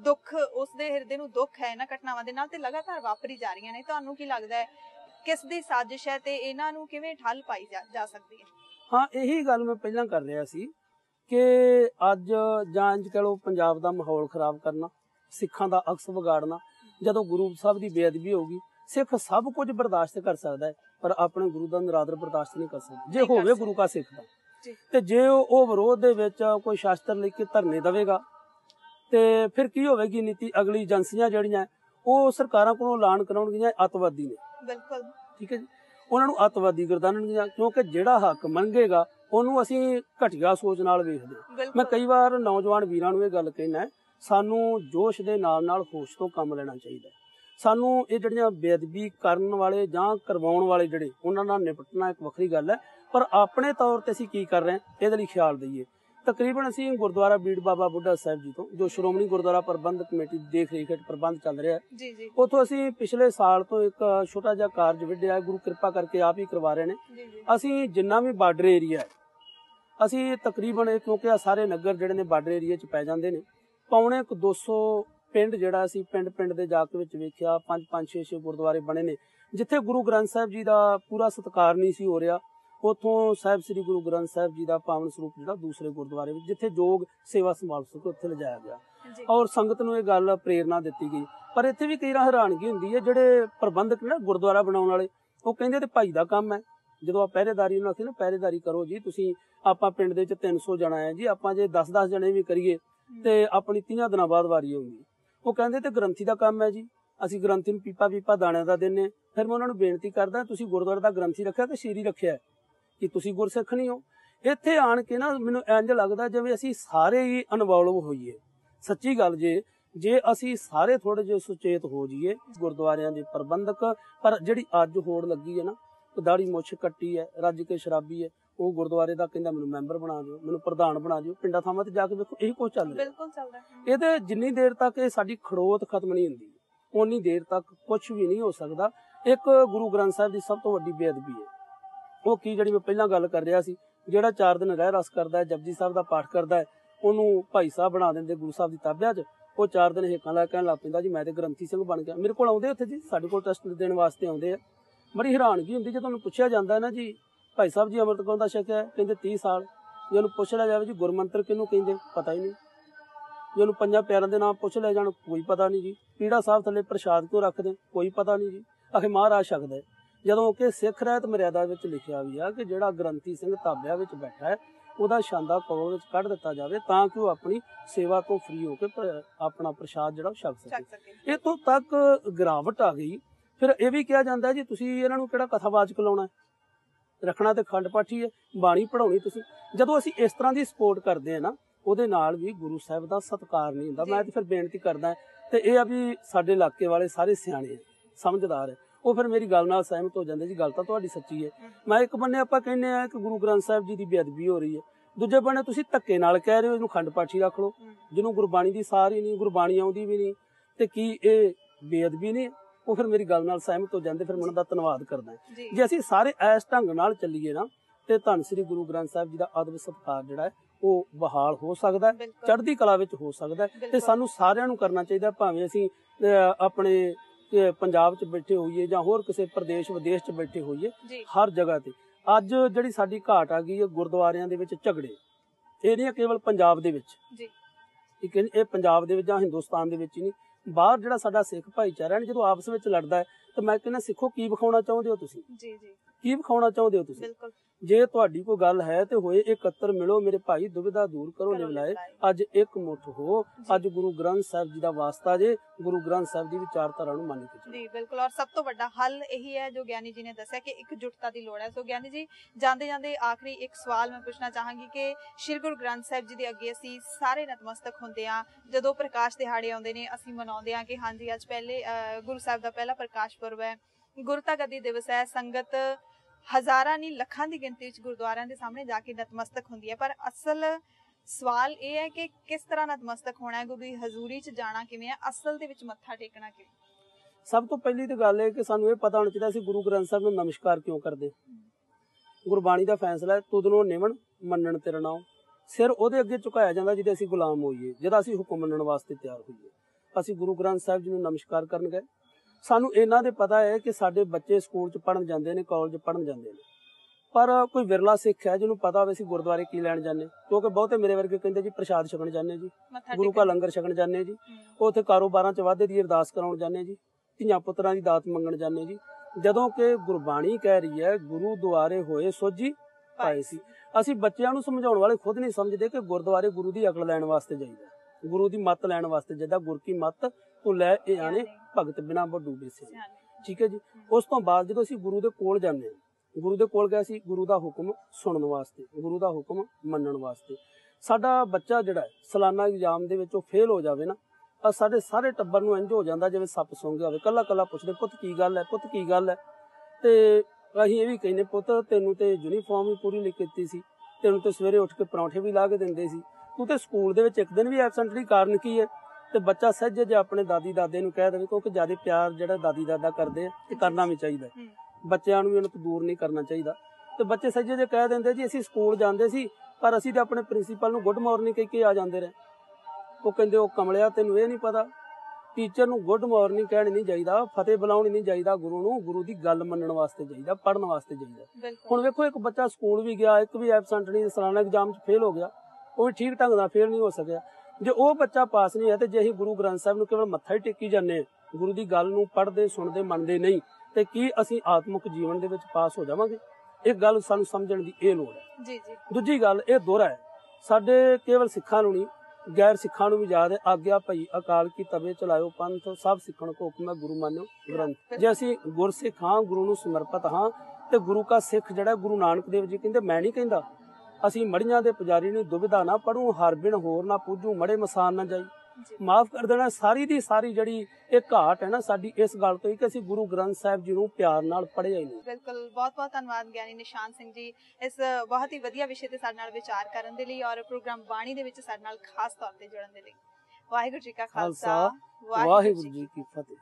ਦੁੱਖ ਉਸ ਦੇ ਹਿਰਦੇ ਨੂੰ ਦੁੱਖ ਹੈ ਇਹਨਾਂ ਘਟਨਾਵਾਂ ਦੇ ਨਾਲ ਤੇ ਲਗਾਤਾਰ ਵਾਪਰੀ ਜਾ ਰਹੀਆਂ ਨੇ ਤੁਹਾਨੂੰ ਕੀ ਲੱਗਦਾ ਹੈ ਕਿਸ ਦੀ ਸਾਜ਼ਿਸ਼ ਹੈ ਤੇ ਇਹਨਾਂ ਨੂੰ ਕਿਵੇਂ ਠੱਲ ਪਾਈ ਜਾ- ਸਕਦੀ ਹੈ ਹਾਂ ਇਹੀ ਗੱਲ ਮੈਂ ਪਹਿਲਾਂ ਕਰ ਰਿਹਾ ਸੀ ਕਿ ਅੱਜ ਜਾਂ ਇੰਜ ਕਹ ਲਓ ਪੰਜਾਬ ਦਾ ਮਾਹੌਲ ਖਰਾਬ ਕਰਨਾ ਸਿੱਖਾਂ ਦਾ ਅਕਸ ਵਿਗਾੜਨਾ ਜਦੋਂ ਗੁਰੂ ਸਾਹਿਬ ਦੀ ਬੇਅਦਬੀ ਹੋਊਗੀ ਸਿੱਖ ਸਭ ਕੁਝ ਬਰਦਾਸ਼ਤ ਕਰ ਸਕਦਾ ਹੈ ਪਰ ਆਪਣੇ ਗੁਰੂ ਦਾ ਨਰਾਦਰ ਬਰਦਾਸ਼ਤ ਨਹੀਂ ਕਰ ਸਕਦਾ ਜੇ ਕਰ ਹੋਵੇ। ਗੁਰੂ ਕਾ ਸਿੱਖ ਦਾ। ਤੇ ਜੇ ਉਹ ਉਹ ਵਿਰੋਧ ਦੇ ਵਿੱਚ ਕੋਈ ਸ਼ਾਸਤਰ ਲਿਖ ਕੇ ਧਰਨੇ ਦੇਵੇਗਾ ਤੇ ਫਿਰ ਕੀ ਹੋਵੇਗੀ ਨੀਤੀ ਅਗਲੀ ਏਜੰਸੀਆਂ ਜਿਹੜੀਆਂ ਉਹ ਸਰਕਾਰਾਂ ਕੋਲੋਂ ਐਲਾਨ ਕਰਾਉਣਗੀਆਂ ਅਤਵਾਦੀ ਨੇ। ਬਿਲਕੁਲ। ਠੀਕ ਹੈ ਜੀ? ਉਹਨਾਂ ਨੂੰ ਅੱਤਵਾਦੀ ਗਰਦਾਨਣਗੀਆਂ ਕਿਉਂਕਿ ਜਿਹੜਾ ਹੱਕ ਮੰਗੇਗਾ ਉਹਨੂੰ ਅਸੀਂ ਘਟੀਆ ਸੋਚ ਨਾਲ ਵੇਖਦੇ। ਮੈਂ ਕਈ ਵਾਰ ਨੌਜਵਾਨ ਵੀਰਾਂ ਨੂੰ ਇਹ ਗੱਲ ਕਹਿਣਾ ਸਾਨੂੰ ਜੋਸ਼ ਦੇ ਨਾਲ ਨਾਲ ਹੋਸ਼ ਤੋਂ ਕੰਮ ਲੈਣਾ ਚਾਹੀਦਾ। ਸਾਨੂੰ ਇਹ ਜਿਹੜੀਆਂ ਬੇਅਦਬੀ ਕਰਨ ਵਾਲੇ ਜਾਂ ਕਰਵਾਉਣ ਵਾਲੇ ਜਿਹੜੇ ਉਹਨਾਂ ਨਾਲ ਨਿਪਟਣਾ ਇੱਕ ਵੱਖਰੀ ਗੱਲ ਹੈ ਪਰ ਆਪਣੇ ਤੌਰ ਤੇ ਅਸੀਂ ਕੀ ਕਰ ਰਹੇ ਹਾਂ ਇਹਦੇ ਲਈ ਖਿਆਲ ਦਈਏ। ਤਕਰੀਬਨ ਅਸੀਂ ਗੁਰਦੁਆਰਾ ਬੀੜ ਬਾਬਾ ਬੁੱਢਾ ਸਾਹਿਬ ਜੀ ਤੋਂ ਜੋ ਸ਼੍ਰੋਮਣੀ ਗੁਰਦੁਆਰਾ ਪ੍ਰਬੰਧਕ ਕਮੇਟੀ ਦੀ ਦੇਖ ਰੇਖ ਹੇਠ ਪ੍ਰਬੰਧ ਚੱਲ ਰਿਹਾ ਹੈ ਜੀ ਜੀ। ਉਥੋਂ ਅਸੀਂ ਪਿਛਲੇ ਸਾਲ ਤੋਂ ਇੱਕ ਛੋਟਾ ਜਿਹਾ ਕਾਰਜ ਵਿੱਢਿਆ ਗੁਰੂ ਕਿਰਪਾ ਕਰਕੇ ਆਪ ਹੀ ਕਰਵਾ ਰਹੇ ਨੇ। ਅਸੀਂ ਜਿੰਨਾ ਵੀ ਬਾਰਡਰ ਏਰੀਆ ਹੈ ਅਸੀਂ ਤਕਰੀਬਨ ਕਿਉਂਕਿ ਆ ਸਾਰੇ ਨਗਰ ਜਿਹੜੇ ਨੇ ਬਾਰਡਰ ਏਰੀਆ ਚ ਪੈ ਜਾਂਦੇ ਨੇ ਪੌਣੇ ਕੁ 200 ਪਿੰਡ ਜਿਹੜਾ ਸੀ ਪਿੰਡ ਪਿੰਡ ਦੇ ਜਾ ਕੇ ਵਿੱਚ ਵੇਖਿਆ ਪੰਜ ਪੰਜ ਛੇ ਛੇ ਗੁਰਦੁਆਰੇ ਬਣੇ ਨੇ ਜਿੱਥੇ ਗੁਰੂ ਗ੍ਰੰਥ ਸਾਹਿਬ ਜੀ ਦਾ ਪੂਰਾ ਸਤਿਕਾਰ ਨਹੀਂ ਸੀ ਹੋ ਰਿਹਾ ਉਥੋਂ ਸਾਹਿਬ ਸ੍ਰੀ ਗੁਰੂ ਗ੍ਰੰਥ ਸਾਹਿਬ ਜੀ ਦਾ ਪਾਵਨ ਸਰੂਪ ਜਿਹੜਾ ਦੂਸਰੇ ਗੁਰਦੁਆਰੇ ਵਿੱਚ ਜਿੱਥੇ ਯੋਗ ਸੇਵਾ ਸੰਭਾਲ ਸਕੇ ਉੱਥੇ ਲਿਜਾਇਆ ਗਿਆ। ਔਰ ਸੰਗਤ ਨੂੰ ਇਹ ਗੱਲ ਪ੍ਰੇਰਣਾ ਦਿੱਤੀ ਗਈ। ਪਰ ਇੱਥੇ ਵੀ ਕਈ ਵਾਰ ਹੈਰਾਨਗੀ ਹੁੰਦੀ ਹੈ ਜਿਹੜੇ ਪ੍ਰਬੰਧਕ ਨੇ ਗੁਰਦੁਆਰਾ ਬਣਾਉਣ ਵਾਲੇ ਉਹ ਕਹਿੰਦੇ ਤੇ ਭਾਈ ਦਾ ਕੰਮ ਹੈ। ਜਦੋਂ ਆ ਪਹਿਰੇਦਾਰੀ ਨੂੰ ਆਖੀ ਨਾ ਪਹਿਰੇਦਾਰੀ ਕਰੋ ਜੀ ਤੁਸੀਂ ਆਪਾਂ ਪਿੰਡ ਦੇ ਵਿੱਚ 300 ਜਣਾ ਹੈ ਜੀ ਆਪਾਂ ਜੇ 10-10 ਜਣੇ ਵੀ ਕਰੀਏ ਤੇ ਆਪਣੀ 30 ਦਿਨਾਂ ਬਾਅਦ ਵਾਰੀ ਆਉਂਦੀ। ਉਹ ਕਹਿੰਦੇ ਤੇ ਗ੍ਰੰਥੀ ਦਾ ਕੰਮ ਹੈ ਜੀ। ਅਸੀਂ ਗ੍ਰੰਥੀ ਨੂੰ ਪੀਪਾ ਪੀਪਾ ਦਾਣਿਆਂ ਦਾ ਦਿੰਨੇ ਫਿਰ ਮੈਂ ਉਹਨਾਂ ਨੂੰ ਬੇਨਤੀ ਕਰਦਾ ਤੁਸੀਂ ਗੁਰਦੁਆਰੇ ਦਾ ਗ੍ਰੰਥੀ ਰੱਖਿਆ ਕਿ ਸ਼ੀਰੀ ਰੱਖਿਆ? ਕਿ ਤੁਸੀਂ ਗੁਰਸਿੱਖ ਨਹੀਂ ਹੋ। ਇੱਥੇ ਆਣ ਕੇ ਨਾ ਮੈਨੂੰ ਇੰਜ ਲੱਗਦਾ ਜਿਵੇਂ ਅਸੀਂ ਸਾਰੇ ਹੀ ਇਨਵੋਲਵ ਹੋਈਏ। ਸੱਚੀ ਗੱਲ ਜੇ ਜੇ ਅਸੀਂ ਸਾਰੇ ਥੋੜੇ ਜਿਹਾ ਸੁਚੇਤ ਹੋ ਜਾਈਏ ਗੁਰਦੁਆਰਿਆਂ ਦੇ ਪ੍ਰਬੰਧਕ ਪਰ ਜਿਹੜੀ ਅੱਜ ਹੋੜ ਲੱਗੀ ਹੈ ਨਾ ਉਹ ਦਾੜੀ ਮੁੱਛ ਕੱਟੀ ਹੈ ਰੱਜ ਕੇ ਸ਼ਰਾਬੀ ਹੈ ਉਹ ਗੁਰਦੁਆਰੇ ਦਾ ਕਹਿੰਦਾ ਮੈਨੂੰ ਮੈਂਬਰ ਬਣਾ ਦਿਓ ਮੈਨੂੰ ਪ੍ਰਧਾਨ ਬਣਾ ਦਿਓ ਪਿੰਡਾਂ ਥਾਵਾਂ ਤੇ ਜਾ ਕੇ ਵੇਖੋ ਇਹੀ ਕੁਝ ਚੱਲ ਰਿਹਾ। ਬਿਲਕੁਲ ਚੱਲਦਾ ਇਹਦੇ ਜਿੰਨੀ ਦੇਰ ਤੱਕ ਇਹ ਸਾਡੀ ਖੜੋਤ ਖਤਮ ਨਹੀਂ ਹੁੰਦੀ ਉਨੀ ਦੇਰ ਤੱਕ ਕੁਝ ਵੀ ਨਹੀਂ ਹੋ ਸਕਦਾ। ਇੱਕ ਗੁਰੂ ਗ੍ਰੰਥ ਸਾਹਿਬ ਦੀ ਸਭ ਤੋਂ ਵੱਡੀ ਬੇਅਦਬੀ ਹੈ। ਉਹ ਕੀ ਜਿਹੜੀ ਮੈਂ ਪਹਿਲਾਂ ਗੱਲ ਕਰ ਰਿਹਾ ਸੀ, ਜਿਹੜਾ 4 ਦਿਨ ਰਹਿ ਰਸ ਕਰਦਾ ਹੈ, ਜਪਜੀ ਸਾਹਿਬ ਦਾ ਪਾਠ ਕਰਦਾ ਹੈ, ਉਹਨੂੰ ਭਾਈ ਸਾਹਿਬ ਬਣਾ ਦਿੰਦੇ ਗੁਰੂ ਸਾਹਿਬ ਦੀ ਤਾਬਿਆ 'ਚ, ਉਹ 4 ਦਿਨ ਹੇਕਾਂ ਲੈ ਕਹਿਣ ਲੱਗ ਪੈਂਦਾ, ਜੀ ਮੈਂ ਤੇ ਗ੍ਰੰਥੀ ਸਿੰਘ ਬਣ ਗਿਆ। ਮੇਰੇ ਕੋਲ ਆਉਂਦੇ ਉੱਥੇ ਜੀ, ਸਾਡੇ ਕੋਲ ਟੈਸਟ ਦੇਣ ਵਾਸਤੇ ਆਉਂਦੇ ਆ। ਬੜੀ ਹੈਰਾਨਗੀ ਹੁੰਦੀ ਜੇ ਤੁਹਾਨੂੰ ਪੁੱਛਿਆ ਜਾਂਦਾ ਨਾ ਜੀ, ਭਾਈ ਸਾਹਿਬ ਜੀ ਅੰਮ੍ਰਿਤ ਕੌਣ ਦਾ ਛਕਿਆ ਹੈ? ਕਹਿੰਦੇ 30 ਸਾਲ। ਜੇ ਉਹਨੂੰ ਪੁੱਛ ਲਿਆ ਜਾਵੇ ਜੀ, ਗੁਰਮੰਤਰ ਕਿਹਨੂੰ ਕਹਿੰਦੇ? ਪਤਾ ਹੀ ਨਹੀਂ। ਜੇ ਉਹਨੂੰ ਪੰਜਾਂ ਪਿਆਰਾਂ ਦੇ ਨਾਮ ਪੁੱਛ ਲਿਆ ਜਾਣ, ਕੋਈ ਪਤਾ ਨਹੀਂ ਜੀ। ਪੀੜਾ ਸਾਹਿਬ ਥੱਲੇ ਪ੍ਰਸ਼ਾਦ ਕਿਉਂ ਰੱਖਦੇ? ਕੋਈ ਪਤਾ ਨਹੀਂ ਜੀ। ਆਖੇ ਮਹਾਰਾਜ ਛਕਦਾ। ਹੈ। ਜਦੋਂ ਕਿ ਸਿੱਖ ਰਹਿਤ ਮਰਿਆਦਾ ਵਿੱਚ ਲਿਖਿਆ ਵੀ ਆ ਕਿ ਜਿਹੜਾ ਗ੍ਰੰਥੀ ਸਿੰਘ ਤਾਬਿਆਂ ਵਿੱਚ ਬੈਠਾ ਹੈ ਉਹਦਾ ਸ਼ਾਨਦਾਰ ਕੌਲ ਵਿੱਚ ਕੱਢ ਦਿੱਤਾ ਜਾਵੇ ਤਾਂ ਕਿ ਉਹ ਆਪਣੀ ਸੇਵਾ ਤੋਂ ਫ੍ਰੀ ਹੋ ਕੇ ਆਪਣਾ ਪ੍ਰਸ਼ਾਦ ਜਿਹੜਾ ਉਹ ਛਕ ਸਕੇ। ਚੱਕ ਸਕੇ। ਇਹ ਤੋਂ ਤੱਕ ਗਿਰਾਵਟ ਆ ਗਈ। ਫਿਰ ਇਹ ਵੀ ਕਿਹਾ ਜਾਂਦਾ ਜੀ ਤੁਸੀਂ ਇਹਨਾਂ ਨੂੰ ਕਿਹੜਾ ਕਥਾਵਾਚਕ ਲਾਉਣਾ ਹੈ? ਰੱਖਣਾ ਤੇ ਖੰਡ ਪਾਠੀ ਹੈ ਬਾਣੀ ਪੜਾਉਣੀ ਤੁਸੀਂ। ਜਦੋਂ ਅਸੀਂ ਇਸ ਤਰ੍ਹਾਂ ਦੀ ਸਪੋਰਟ ਕਰਦੇ ਆ ਨਾ ਉਹਦੇ ਨਾਲ ਵੀ ਗੁਰੂ ਸਾਹਿਬ ਦਾ ਸਤਿਕਾਰ ਨਹੀਂ ਹੁੰਦਾ। ਮੈਂ ਤੇ ਫਿਰ ਬੇਨਤੀ ਕਰਦਾ ਤੇ ਇਹ ਆ ਵੀ ਸਾਡੇ ਇਲਾਕੇ ਵਾਲੇ ਸਾਰੇ ਸਿਆਣੇ ਆ ਸਮਝਦਾਰ ਹੈ ਉਹ ਫਿਰ ਮੇਰੀ ਗੱਲ ਨਾਲ ਸਹਿਮਤ ਹੋ ਜਾਂਦੇ ਜੀ ਗੱਲ ਤਾਂ ਤੁਹਾਡੀ ਸੱਚੀ ਹੈ। ਮੈਂ ਇੱਕ ਬੰਨੇ ਆਪਾਂ ਕਹਿੰਦੇ ਆ ਕਿ ਗੁਰੂ ਗ੍ਰੰਥ ਸਾਹਿਬ ਜੀ ਦੀ ਬੇਅਦਬੀ ਹੋ ਰਹੀ ਹੈ। ਦੂਜੇ ਬੰਨੇ ਤੁਸੀਂ ਧੱਕੇ ਨਾਲ ਕਹਿ ਰਹੇ ਹੋ ਇਹਨੂੰ ਖੰਡ ਪਾਠੀ ਰੱਖ ਲਓ ਜਿਹਨੂੰ ਗੁਰਬਾਣੀ ਦੀ ਸਾਰੀ ਨਹੀਂ ਗੁਰਬਾਣੀ ਆਉਂਦੀ ਵੀ ਨਹੀਂ ਤੇ ਕੀ ਇਹ ਬੇਅਦਬੀ ਨਹੀਂ? ਉਹ ਫਿਰ ਮੇਰੀ ਗੱਲ ਨਾਲ ਸਹਿਮਤ ਹੋ ਜਾਂਦੇ ਫਿਰ ਮੈਂ ਉਹਨਾਂ ਦਾ ਧੰਨਵਾਦ ਕਰਦਾ ਜੀ। ਅਸੀਂ ਸਾਰੇ ਇਸ ਢੰਗ ਨਾਲ ਚੱਲੀਏ ਨਾ ਤੇ ਧੰਨ ਸ੍ਰੀ ਗੁਰੂ ਗ੍ਰੰਥ ਸਾਹਿਬ ਜੀ ਦਾ ਅਦਬ ਸਤਿਕਾਰ ਜਿਹੜਾ ਹੈ ਉਹ ਬਹਾਲ ਹੋ ਸਕਦਾ ਚੜ੍ਹਦੀ ਕਲਾ ਵਿੱਚ ਹੋ ਸਕਦਾ ਤੇ। ਸਾਨੂੰ ਸਾਰਿਆਂ ਨੂੰ ਕਰਨਾ ਚਾਹੀਦਾ ਭਾਵੇਂ ਅਸੀਂ ਆਪਣੇ ਪੰਜਾਬ 'ਚ ਬੈਠੇ ਹੋਈਏ ਜਾਂ ਹੋਰ ਕਿਸੇ ਪ੍ਰਦੇਸ਼ ਵਿਦੇਸ਼ 'ਚ ਬੈਠੇ ਹੋਈਏ ਹਰ ਜਗ੍ਹਾ ਤੇ। ਅੱਜ ਜਿਹੜੀ ਸਾਡੀ ਘਾਟ ਆ ਗਈ ਹੈ ਗੁਰਦੁਆਰਿਆਂ ਦੇ ਵਿੱਚ ਝਗੜੇ। ਇਹ ਨਹੀਂ ਕੇਵਲ ਪੰਜਾਬ ਦੇ ਵਿੱਚ। ਜੀ। ਇਹ ਪੰਜਾਬ ਦੇ ਵਿੱਚ ਜਾਂ ਹਿੰਦੁਸਤਾਨ ਦੇ ਵਿੱਚ ਹੀ ਨਹੀਂ। ਬਾਹਰ ਜਿਹੜਾ ਸਾਡਾ ਸਿੱਖ ਭਾਈਚਾਰਾ ਹੈ ਜਦੋਂ ਆਪਸ ਵਿੱਚ ਲੜਦਾ ਹੈ ਤਾਂ ਮੈਂ ਕਹਿੰਦਾ ਸਿੱਖੋ ਕੀ ਵਿਖਾਉਣਾ ਚਾਹੁੰਦੇ ਹੋ ਤੁਸੀਂ। ਜੀ ਜੀ। ਕੀ ਵਿਖਾਉਣਾ ਚਾਹੁੰਦੇ ਹੋ ਤੁਸੀਂ? ਬਿਲਕੁਲ। ਜੇ ਤੁਹਾਡੀ ਕੋਈ ਗੱਲ ਹੈ ਤੇ ਹੋਏ ਇਕੱਤਰ ਮਿਲੋ ਮੇਰੇ ਭਾਈ ਦੁਬਿਧਾ ਦੂਰ ਕਰੋ ਨਿਵਲਾਏ। ਅੱਜ ਇੱਕ ਮੁੱਠ ਹੋ ਅੱਜ ਗੁਰੂ ਗ੍ਰੰਥ ਸਾਹਿਬ ਜੀ ਦਾ ਵਾਸਤਾ ਜੇ ਗੁਰੂ ਗ੍ਰੰਥ ਸਾਹਿਬ ਦੀ ਵਿਚਾਰਧਾਰਾ ਨੂੰ ਮੰਨ ਕੇ ਚੱਲੋ। ਜੀ ਬਿਲਕੁਲ। ਔਰ ਸਭ ਤੋਂ ਵੱਡਾ ਹੱਲ ਇਹੀ ਹੈ ਜੋ ਗਿਆਨੀ ਜੀ ਨੇ ਦੱਸਿਆ ਕਿ ਇਕਜੁੱਟਤਾ ਦੀ ਲੋੜ ਹੈ। ਸੋ ਗਿਆਨੀ ਜੀ ਜਾਂਦੇ ਜਾਂਦੇ ਆਖਰੀ ਇੱਕ ਸਵਾਲ ਮੈਂ ਪੁੱਛਣਾ ਚਾਹਾਂਗੀ ਕਿ ਸ਼੍ਰੀ ਗੁਰੂ ਗ੍ਰੰਥ ਸਾਹਿਬ ਜੀ ਦੇ ਅੱਗੇ ਅਸੀਂ ਸਾਰੇ ਨਤਮਸਤਕ ਹੁੰਦੇ ਆ ਜਦੋਂ ਪ੍ਰਕਾਸ਼ ਦਿਹਾੜੇ ਆਉਂਦੇ ਨੇ ਅਸੀਂ ਮਨਾਉਂਦੇ ਆ ਕਿ ਹਾਂਜੀ ਅੱਜ ਪਹਿਲੇ ਗੁਰੂ ਸਾਹਿਬ ਦਾ ਪਹਿਲਾ ਪ੍ਰਕਾਸ਼ ਪੁਰਬ ਹੈ। ਗੁਰਤਾ ਦਿਵਸ ਹੈ। ਸੰਗਤ ਹਜ਼ਾਰਾਂ ਨਹੀਂ, ਲੱਖਾਂ ਦੀ ਗਿਣਤੀ ਵਿੱਚ ਗੁਰਦੁਆਰਿਆਂ ਦੇ ਸਾਹਮਣੇ ਜਾ ਕੇ ਨਤਮਸਤਕ ਹੁੰਦੀ ਹੈ। ਪਰ ਅਸਲ ਸਵਾਲ ਇਹ ਹੈ ਕਿ ਕਿਸ ਤਰ੍ਹਾਂ ਨਤਮਸਤਕ ਹੋਣਾ ਹੈ? ਗੁਰੂ ਦੀ ਹਜ਼ੂਰੀ 'ਚ ਜਾਣਾ ਕਿਵੇਂ ਹੈ? ਅਸਲ ਦੇ ਵਿੱਚ ਮੱਥਾ ਟੇਕਣਾ ਕਿਵੇਂ ਸਭ ਤੋਂ ਪਹਿਲੀ ਤਾਂ ਗੱਲ ਇਹ ਕਿ ਸਾਨੂੰ ਇਹ ਪਤਾ ਹੋਣਾ ਚਾਹੀਦਾ ਅਸੀਂ ਗੁਰੂ ਗ੍ਰੰਥ ਸਾਹਿਬ ਨੂੰ ਨਮਸਕਾਰ ਕਿਉਂ ਕਰਦੇ। ਗੁਰਬਾਣੀ ਦਾ ਫੈਸਲਾ ਹੈ, ਤੁਧਨੋਂ ਨਿਵਣ, ਮੰਨਣ ਤੇਰਾ ਨਾਮ ਸਿਰ ਉਹਦੇ ਅੱਗੇ ਝੁਕਾਇਆ ਜਾਂਦਾ ਜਿਹਦੇ ਅਸੀਂ ਗੁਲਾਮ ਹੋਈਏ, ਜਿਹਦਾ ਅਸੀਂ ਹੁਕਮ ਮੰਨਣ ਵਾਸਤੇ ਤਿਆਰ ਹੋਈਏ। ਅਸੀਂ ਗੁਰੂ ਗ੍ਰੰਥ ਸਾਹਿਬ ਜੀ ਨੂੰ ਨਮਸਕਾਰ ਕਰਨ ਗਏ। ਸਾਨੂੰ ਇਹਨਾਂ ਦੇ ਪਤਾ ਹੈ ਕਿ ਸਾਡੇ ਬੱਚੇ ਸਕੂਲ 'ਚ ਪੜਨ ਜਾਂਦੇ ਨੇ ਕਾਲਜ ਪੜਨ ਜਾਂਦੇ ਨੇ। ਪਰ ਕੋਈ ਵਿਰਲਾ ਸਿੱਖ ਹੈ ਜਿਹਨੂੰ ਪਤਾ ਹੋਵੇ ਅਸੀਂ ਗੁਰਦੁਆਰੇ ਕੀ ਲੈਣ ਜਾਂਦੇ ਕਿਉਂਕਿ ਬਹੁਤੇ ਮੇਰੇ ਵਰਗੇ ਕਹਿੰਦੇ ਜੀ ਪ੍ਰਸ਼ਾਦ ਛਕਣ ਜਾਂਦੇ ਜੀ ਗੁਰੂ ਕਾ ਲੰਗਰ ਛਕਣ ਜਾਂਦੇ ਜੀ ਉੱਥੇ ਕਾਰੋਬਾਰਾਂ 'ਚ ਵਾਧੇ ਦੀ ਅਰਦਾਸ ਕਰਾਉਣ ਜਾਂਦੇ ਜੀ ਧੀਆਂ ਪੁੱਤਰਾਂ ਦੀ ਦਾਤ ਮੰਗਣ ਜਾਂਦੇ ਜੀ। ਜਦੋਂ ਕਿ ਗੁਰਬਾਣੀ ਕਹਿ ਰਹੀ ਹੈ ਗੁਰੂ ਦੁਆਰੇ ਹੋਏ ਸੋਝੀ ਪਾਏ ਸੀ। ਅਸੀਂ ਬੱਚਿਆਂ ਨੂੰ ਸਮਝਾਉਣ ਵਾਲੇ ਖੁਦ ਨਹੀਂ ਸਮਝਦੇ ਕਿ ਗੁਰਦੁਆਰੇ ਗੁਰੂ ਦੀ ਅਕਲ ਲੈਣ ਵਾਸਤੇ ਜਾਈਦਾ। ਗੁਰੂ ਦੀ ਮੱਤ ਲੈਣ ਵਾਸਤੇ ਜਿੱਦਾਂ ਗੁਰ ਕੀ ਮੱਤ ਤੋਂ ਲੈ ਇਹ ਆਣੇ ਭਗਤ ਬਿਨਾ ਵੱਡੂ ਬੇਸੇ। ਠੀਕ ਹੈ ਜੀ? ਉਸ ਤੋਂ ਬਾਅਦ ਜਦੋਂ ਅਸੀਂ ਗੁਰੂ ਦੇ ਕੋਲ ਜਾਂਦੇ ਹਾਂ ਗੁਰੂ ਦੇ ਕੋਲ ਗਏ ਸੀ ਗੁਰੂ ਦਾ ਹੁਕਮ ਸੁਣਨ ਵਾਸਤੇ ਗੁਰੂ ਦਾ ਹੁਕਮ ਮੰਨਣ ਵਾਸਤੇ। ਸਾਡਾ ਬੱਚਾ ਜਿਹੜਾ ਸਾਲਾਨਾ ਐਗਜ਼ਾਮ ਦੇ ਵਿੱਚ ਉਹ ਫੇਲ ਹੋ ਜਾਵੇ ਨਾ ਆ ਸਾਡੇ ਸਾਰੇ ਟੱਬਰ ਨੂੰ ਇੰਜ ਹੋ ਜਾਂਦਾ ਜਿਵੇਂ ਸੱਪ ਸੁੰਘ ਗਿਆ ਹੋਵੇ ਕੱਲਾ ਕੱਲਾ ਪੁੱਛਦੇ ਪੁੱਤ ਕੀ ਗੱਲ ਹੈ? ਪੁੱਤ ਕੀ ਗੱਲ ਹੈ? ਤੇ ਅਸੀਂ ਇਹ ਵੀ ਕਹਿੰਦੇ ਪੁੱਤ ਤੈਨੂੰ ਤੇ ਯੂਨੀਫਾਰਮ ਵੀ ਪੂਰੀ ਲਿਖ ਕੀਤੀ ਸੀ। ਤੈਨੂੰ ਤੇ ਸਵੇਰੇ ਉੱਠ ਕੇ ਪਰੌਂਠੇ ਵੀ ਲਾ ਕੇ ਦਿੰਦੇ ਸੀ। ਤੂੰ ਤੇ ਸਕੂਲ ਦੇ ਵਿੱਚ ਇੱਕ ਦਿਨ ਵੀ ਐਬਸੈਂਟ ਨਹੀਂ ਕਾਰਨ ਕੀ ਹੈ? ਤੇ ਬੱਚਾ ਸਹਿਜ ਜੇ ਆਪਣੇ ਦਾਦੀ ਦਾਦੇ ਨੂੰ ਕਹਿ ਦੇਵੇ ਕਿਉਂਕਿ ਜ਼ਿਆਦਾ ਪਿਆਰ ਜਿਹੜਾ ਦਾਦੀ ਦਾਦਾ ਕਰਦੇ ਆ ਇਹ ਕਰਨਾ ਵੀ ਚਾਹੀਦਾ ਬੱਚਿਆਂ ਨੂੰ ਵੀ ਇਹਨਾਂ ਤੋਂ ਦੂਰ ਨਹੀਂ ਕਰਨਾ ਚਾਹੀਦਾ। ਤੇ ਬੱਚੇ ਸੱਜੇ ਜੇ ਕਹਿ ਦਿੰਦੇ ਜੀ ਅਸੀਂ ਸਕੂਲ ਜਾਂਦੇ ਸੀ ਪਰ ਅਸੀਂ ਤਾਂ ਆਪਣੇ ਪ੍ਰਿੰਸੀਪਲ ਨੂੰ ਗੁੱਡ ਮਾਰਨਿੰਗ ਕਹਿ ਕੇ ਆ ਜਾਂਦੇ ਰਹੇ। ਉਹ ਕਹਿੰਦੇ ਉਹ ਕਮਲਿਆ ਤੈਨੂੰ ਇਹ ਨਹੀਂ ਪਤਾ। ਟੀਚਰ ਨੂੰ ਗੁੱਡ ਮਾਰਨਿੰਗ ਕਹਿਣੀ ਨਹੀਂ ਚਾਹੀਦਾ ਫਤਿਹ ਬੁਲਾਉਣੀ ਨਹੀਂ ਚਾਹੀਦਾ ਗੁਰੂ ਨੂੰ ਗੁਰੂ ਦੀ ਗੱਲ ਮੰਨਣ ਵਾਸਤੇ ਚਾਹੀਦਾ ਪੜਨ ਵਾਸਤੇ ਚਾਹੀਦਾ ਹੁਣ ਵੇਖੋ ਇੱਕ ਬੱਚਾ ਸਕੂਲ ਵੀ ਗਿਆ ਇੱਕ ਵੀ ਐਬਸੈਂਟ ਨਹੀਂ ਸਾਲਾਨਾ ਐਗਜ਼ਾਮ 'ਚ ਫੇਲ ਹੋ ਗਿਆ। ਉਹ ਵੀ ਠੀਕ ਢੰਗ ਨਾਲ ਫੇਲ ਨਹੀਂ ਹੋ ਸਕਿਆ। ਜੇ ਉਹ ਬੱਚਾ ਪਾਸ ਨਹੀਂ ਹੈ ਤੇ ਜੇ ਅਸੀਂ ਗੁਰੂ ਗ੍ਰੰਥ ਸਾਹਿਬ ਨੂੰ ਕੇਵਲ ਮੱਥਾ ਹੀ ਟੇਕੀ ਜਾਂਦੇ ਹਾਂ ਗੁਰੂ ਦੀ ਗੱਲ ਨੂੰ ਪੜ੍ਹਦੇ ਸੁਣਦੇ ਮੰਨਦੇ ਨਹੀਂ ਤੇ ਕੀ ਅਸੀਂ ਆਤਮਿਕ ਜੀਵਨ ਦੇ ਵਿੱਚ ਪਾਸ ਹੋ ਜਾਵਾਂਗੇ? ਇਹ ਗੱਲ ਸਾਨੂੰ ਸਮਝਣ ਦੀ ਇਹ ਲੋੜ ਹੈ। ਜੀ ਜੀ। ਦੂਜੀ ਗੱਲ ਇਹ ਦੋਹਰਾ ਹੈ। ਸਾਡੇ ਕੇਵਲ ਸਿੱਖਾਂ ਨੂੰ ਨਹੀਂ ਗੈਰ ਸਿੱਖਾਂ ਨੂੰ ਵੀ ਯਾਦ ਹੈ। ਆਗਿਆ ਭਈ ਅਕਾਲ ਕੀ ਤਵੇ ਚਲਾਇਓ ਪੰਥ ਸਭ ਸਿੱਖਣ ਕੋ ਹੁਕਮ ਹੈ ਗੁਰੂ ਮਾਨਿਓ ਗ੍ਰੰਥ। ਜੇ ਅਸੀਂ ਗੁਰਸਿੱਖ ਹਾਂ ਗੁਰੂ ਨੂੰ ਸਮਰਪਿਤ ਹਾਂ ਤੇ ਗੁਰੂ ਕਾ ਸਿੱਖ ਜਿਹੜਾ ਗੁਰੂ ਨਾਨਕ ਦੇਵ ਜੀ ਕਹਿੰਦੇ ਮੈਂ ਨਹੀਂ ਕਹਿੰਦਾ। ਅਸੀਂ ਮੜੀਆਂ ਦੇ ਪੁਜਾਰੀ ਨੂੰ ਦੁਬਿਧਾ ਨਾ ਪੜੂ ਹਰ ਬਿਨ ਹੋਰ ਨਾ ਪੂਜੂ ਮੜੇ ਮਸਾਨ ਨਾ ਜਾਈ। ਮਾਫ ਕਰ ਦੇਣਾ ਸਾਰੀ ਦੀ ਸਾਰੀ ਜਿਹੜੀ ਇਹ ਘਾਟ ਹੈ ਨਾ ਸਾਡੀ ਇਸ ਗੱਲ ਤੋਂ ਹੀ ਕਿ ਅਸੀਂ ਗੁਰੂ ਗ੍ਰੰਥ ਸਾਹਿਬ ਜੀ ਨੂੰ ਪਿਆਰ ਨਾਲ ਪੜ੍ਹਿਆ ਹੀ ਨਹੀਂ। ਬਿਲਕੁਲ ਬਹੁਤ ਬਹੁਤ ਧੰਨਵਾਦ ਗਿਆਨੀ ਨਿਸ਼ਾਨ ਸਿੰਘ ਜੀ ਇਸ ਬਹੁਤ ਹੀ ਵਧੀਆ ਵਿਸ਼ੇ ਤੇ ਸਾਡੇ ਨਾਲ ਵਿਚਾਰ ਕਰਨ ਦੇ ਲਈ ਔਰ ਪ੍ਰੋਗਰਾਮ ਬਾਣੀ ਦੇ ਵਿੱਚ ਸਾਡੇ ਨਾਲ ਖਾਸ ਤੌਰ ਤੇ ਜੁੜਨ ਦੇ ਲਈ। ਵਾਹਿਗੁਰੂ ਜੀ ਕਾ ਖਾਲਸਾ ਵਾਹਿਗੁਰੂ ਜੀ ਕੀ ਫਤਿਹ।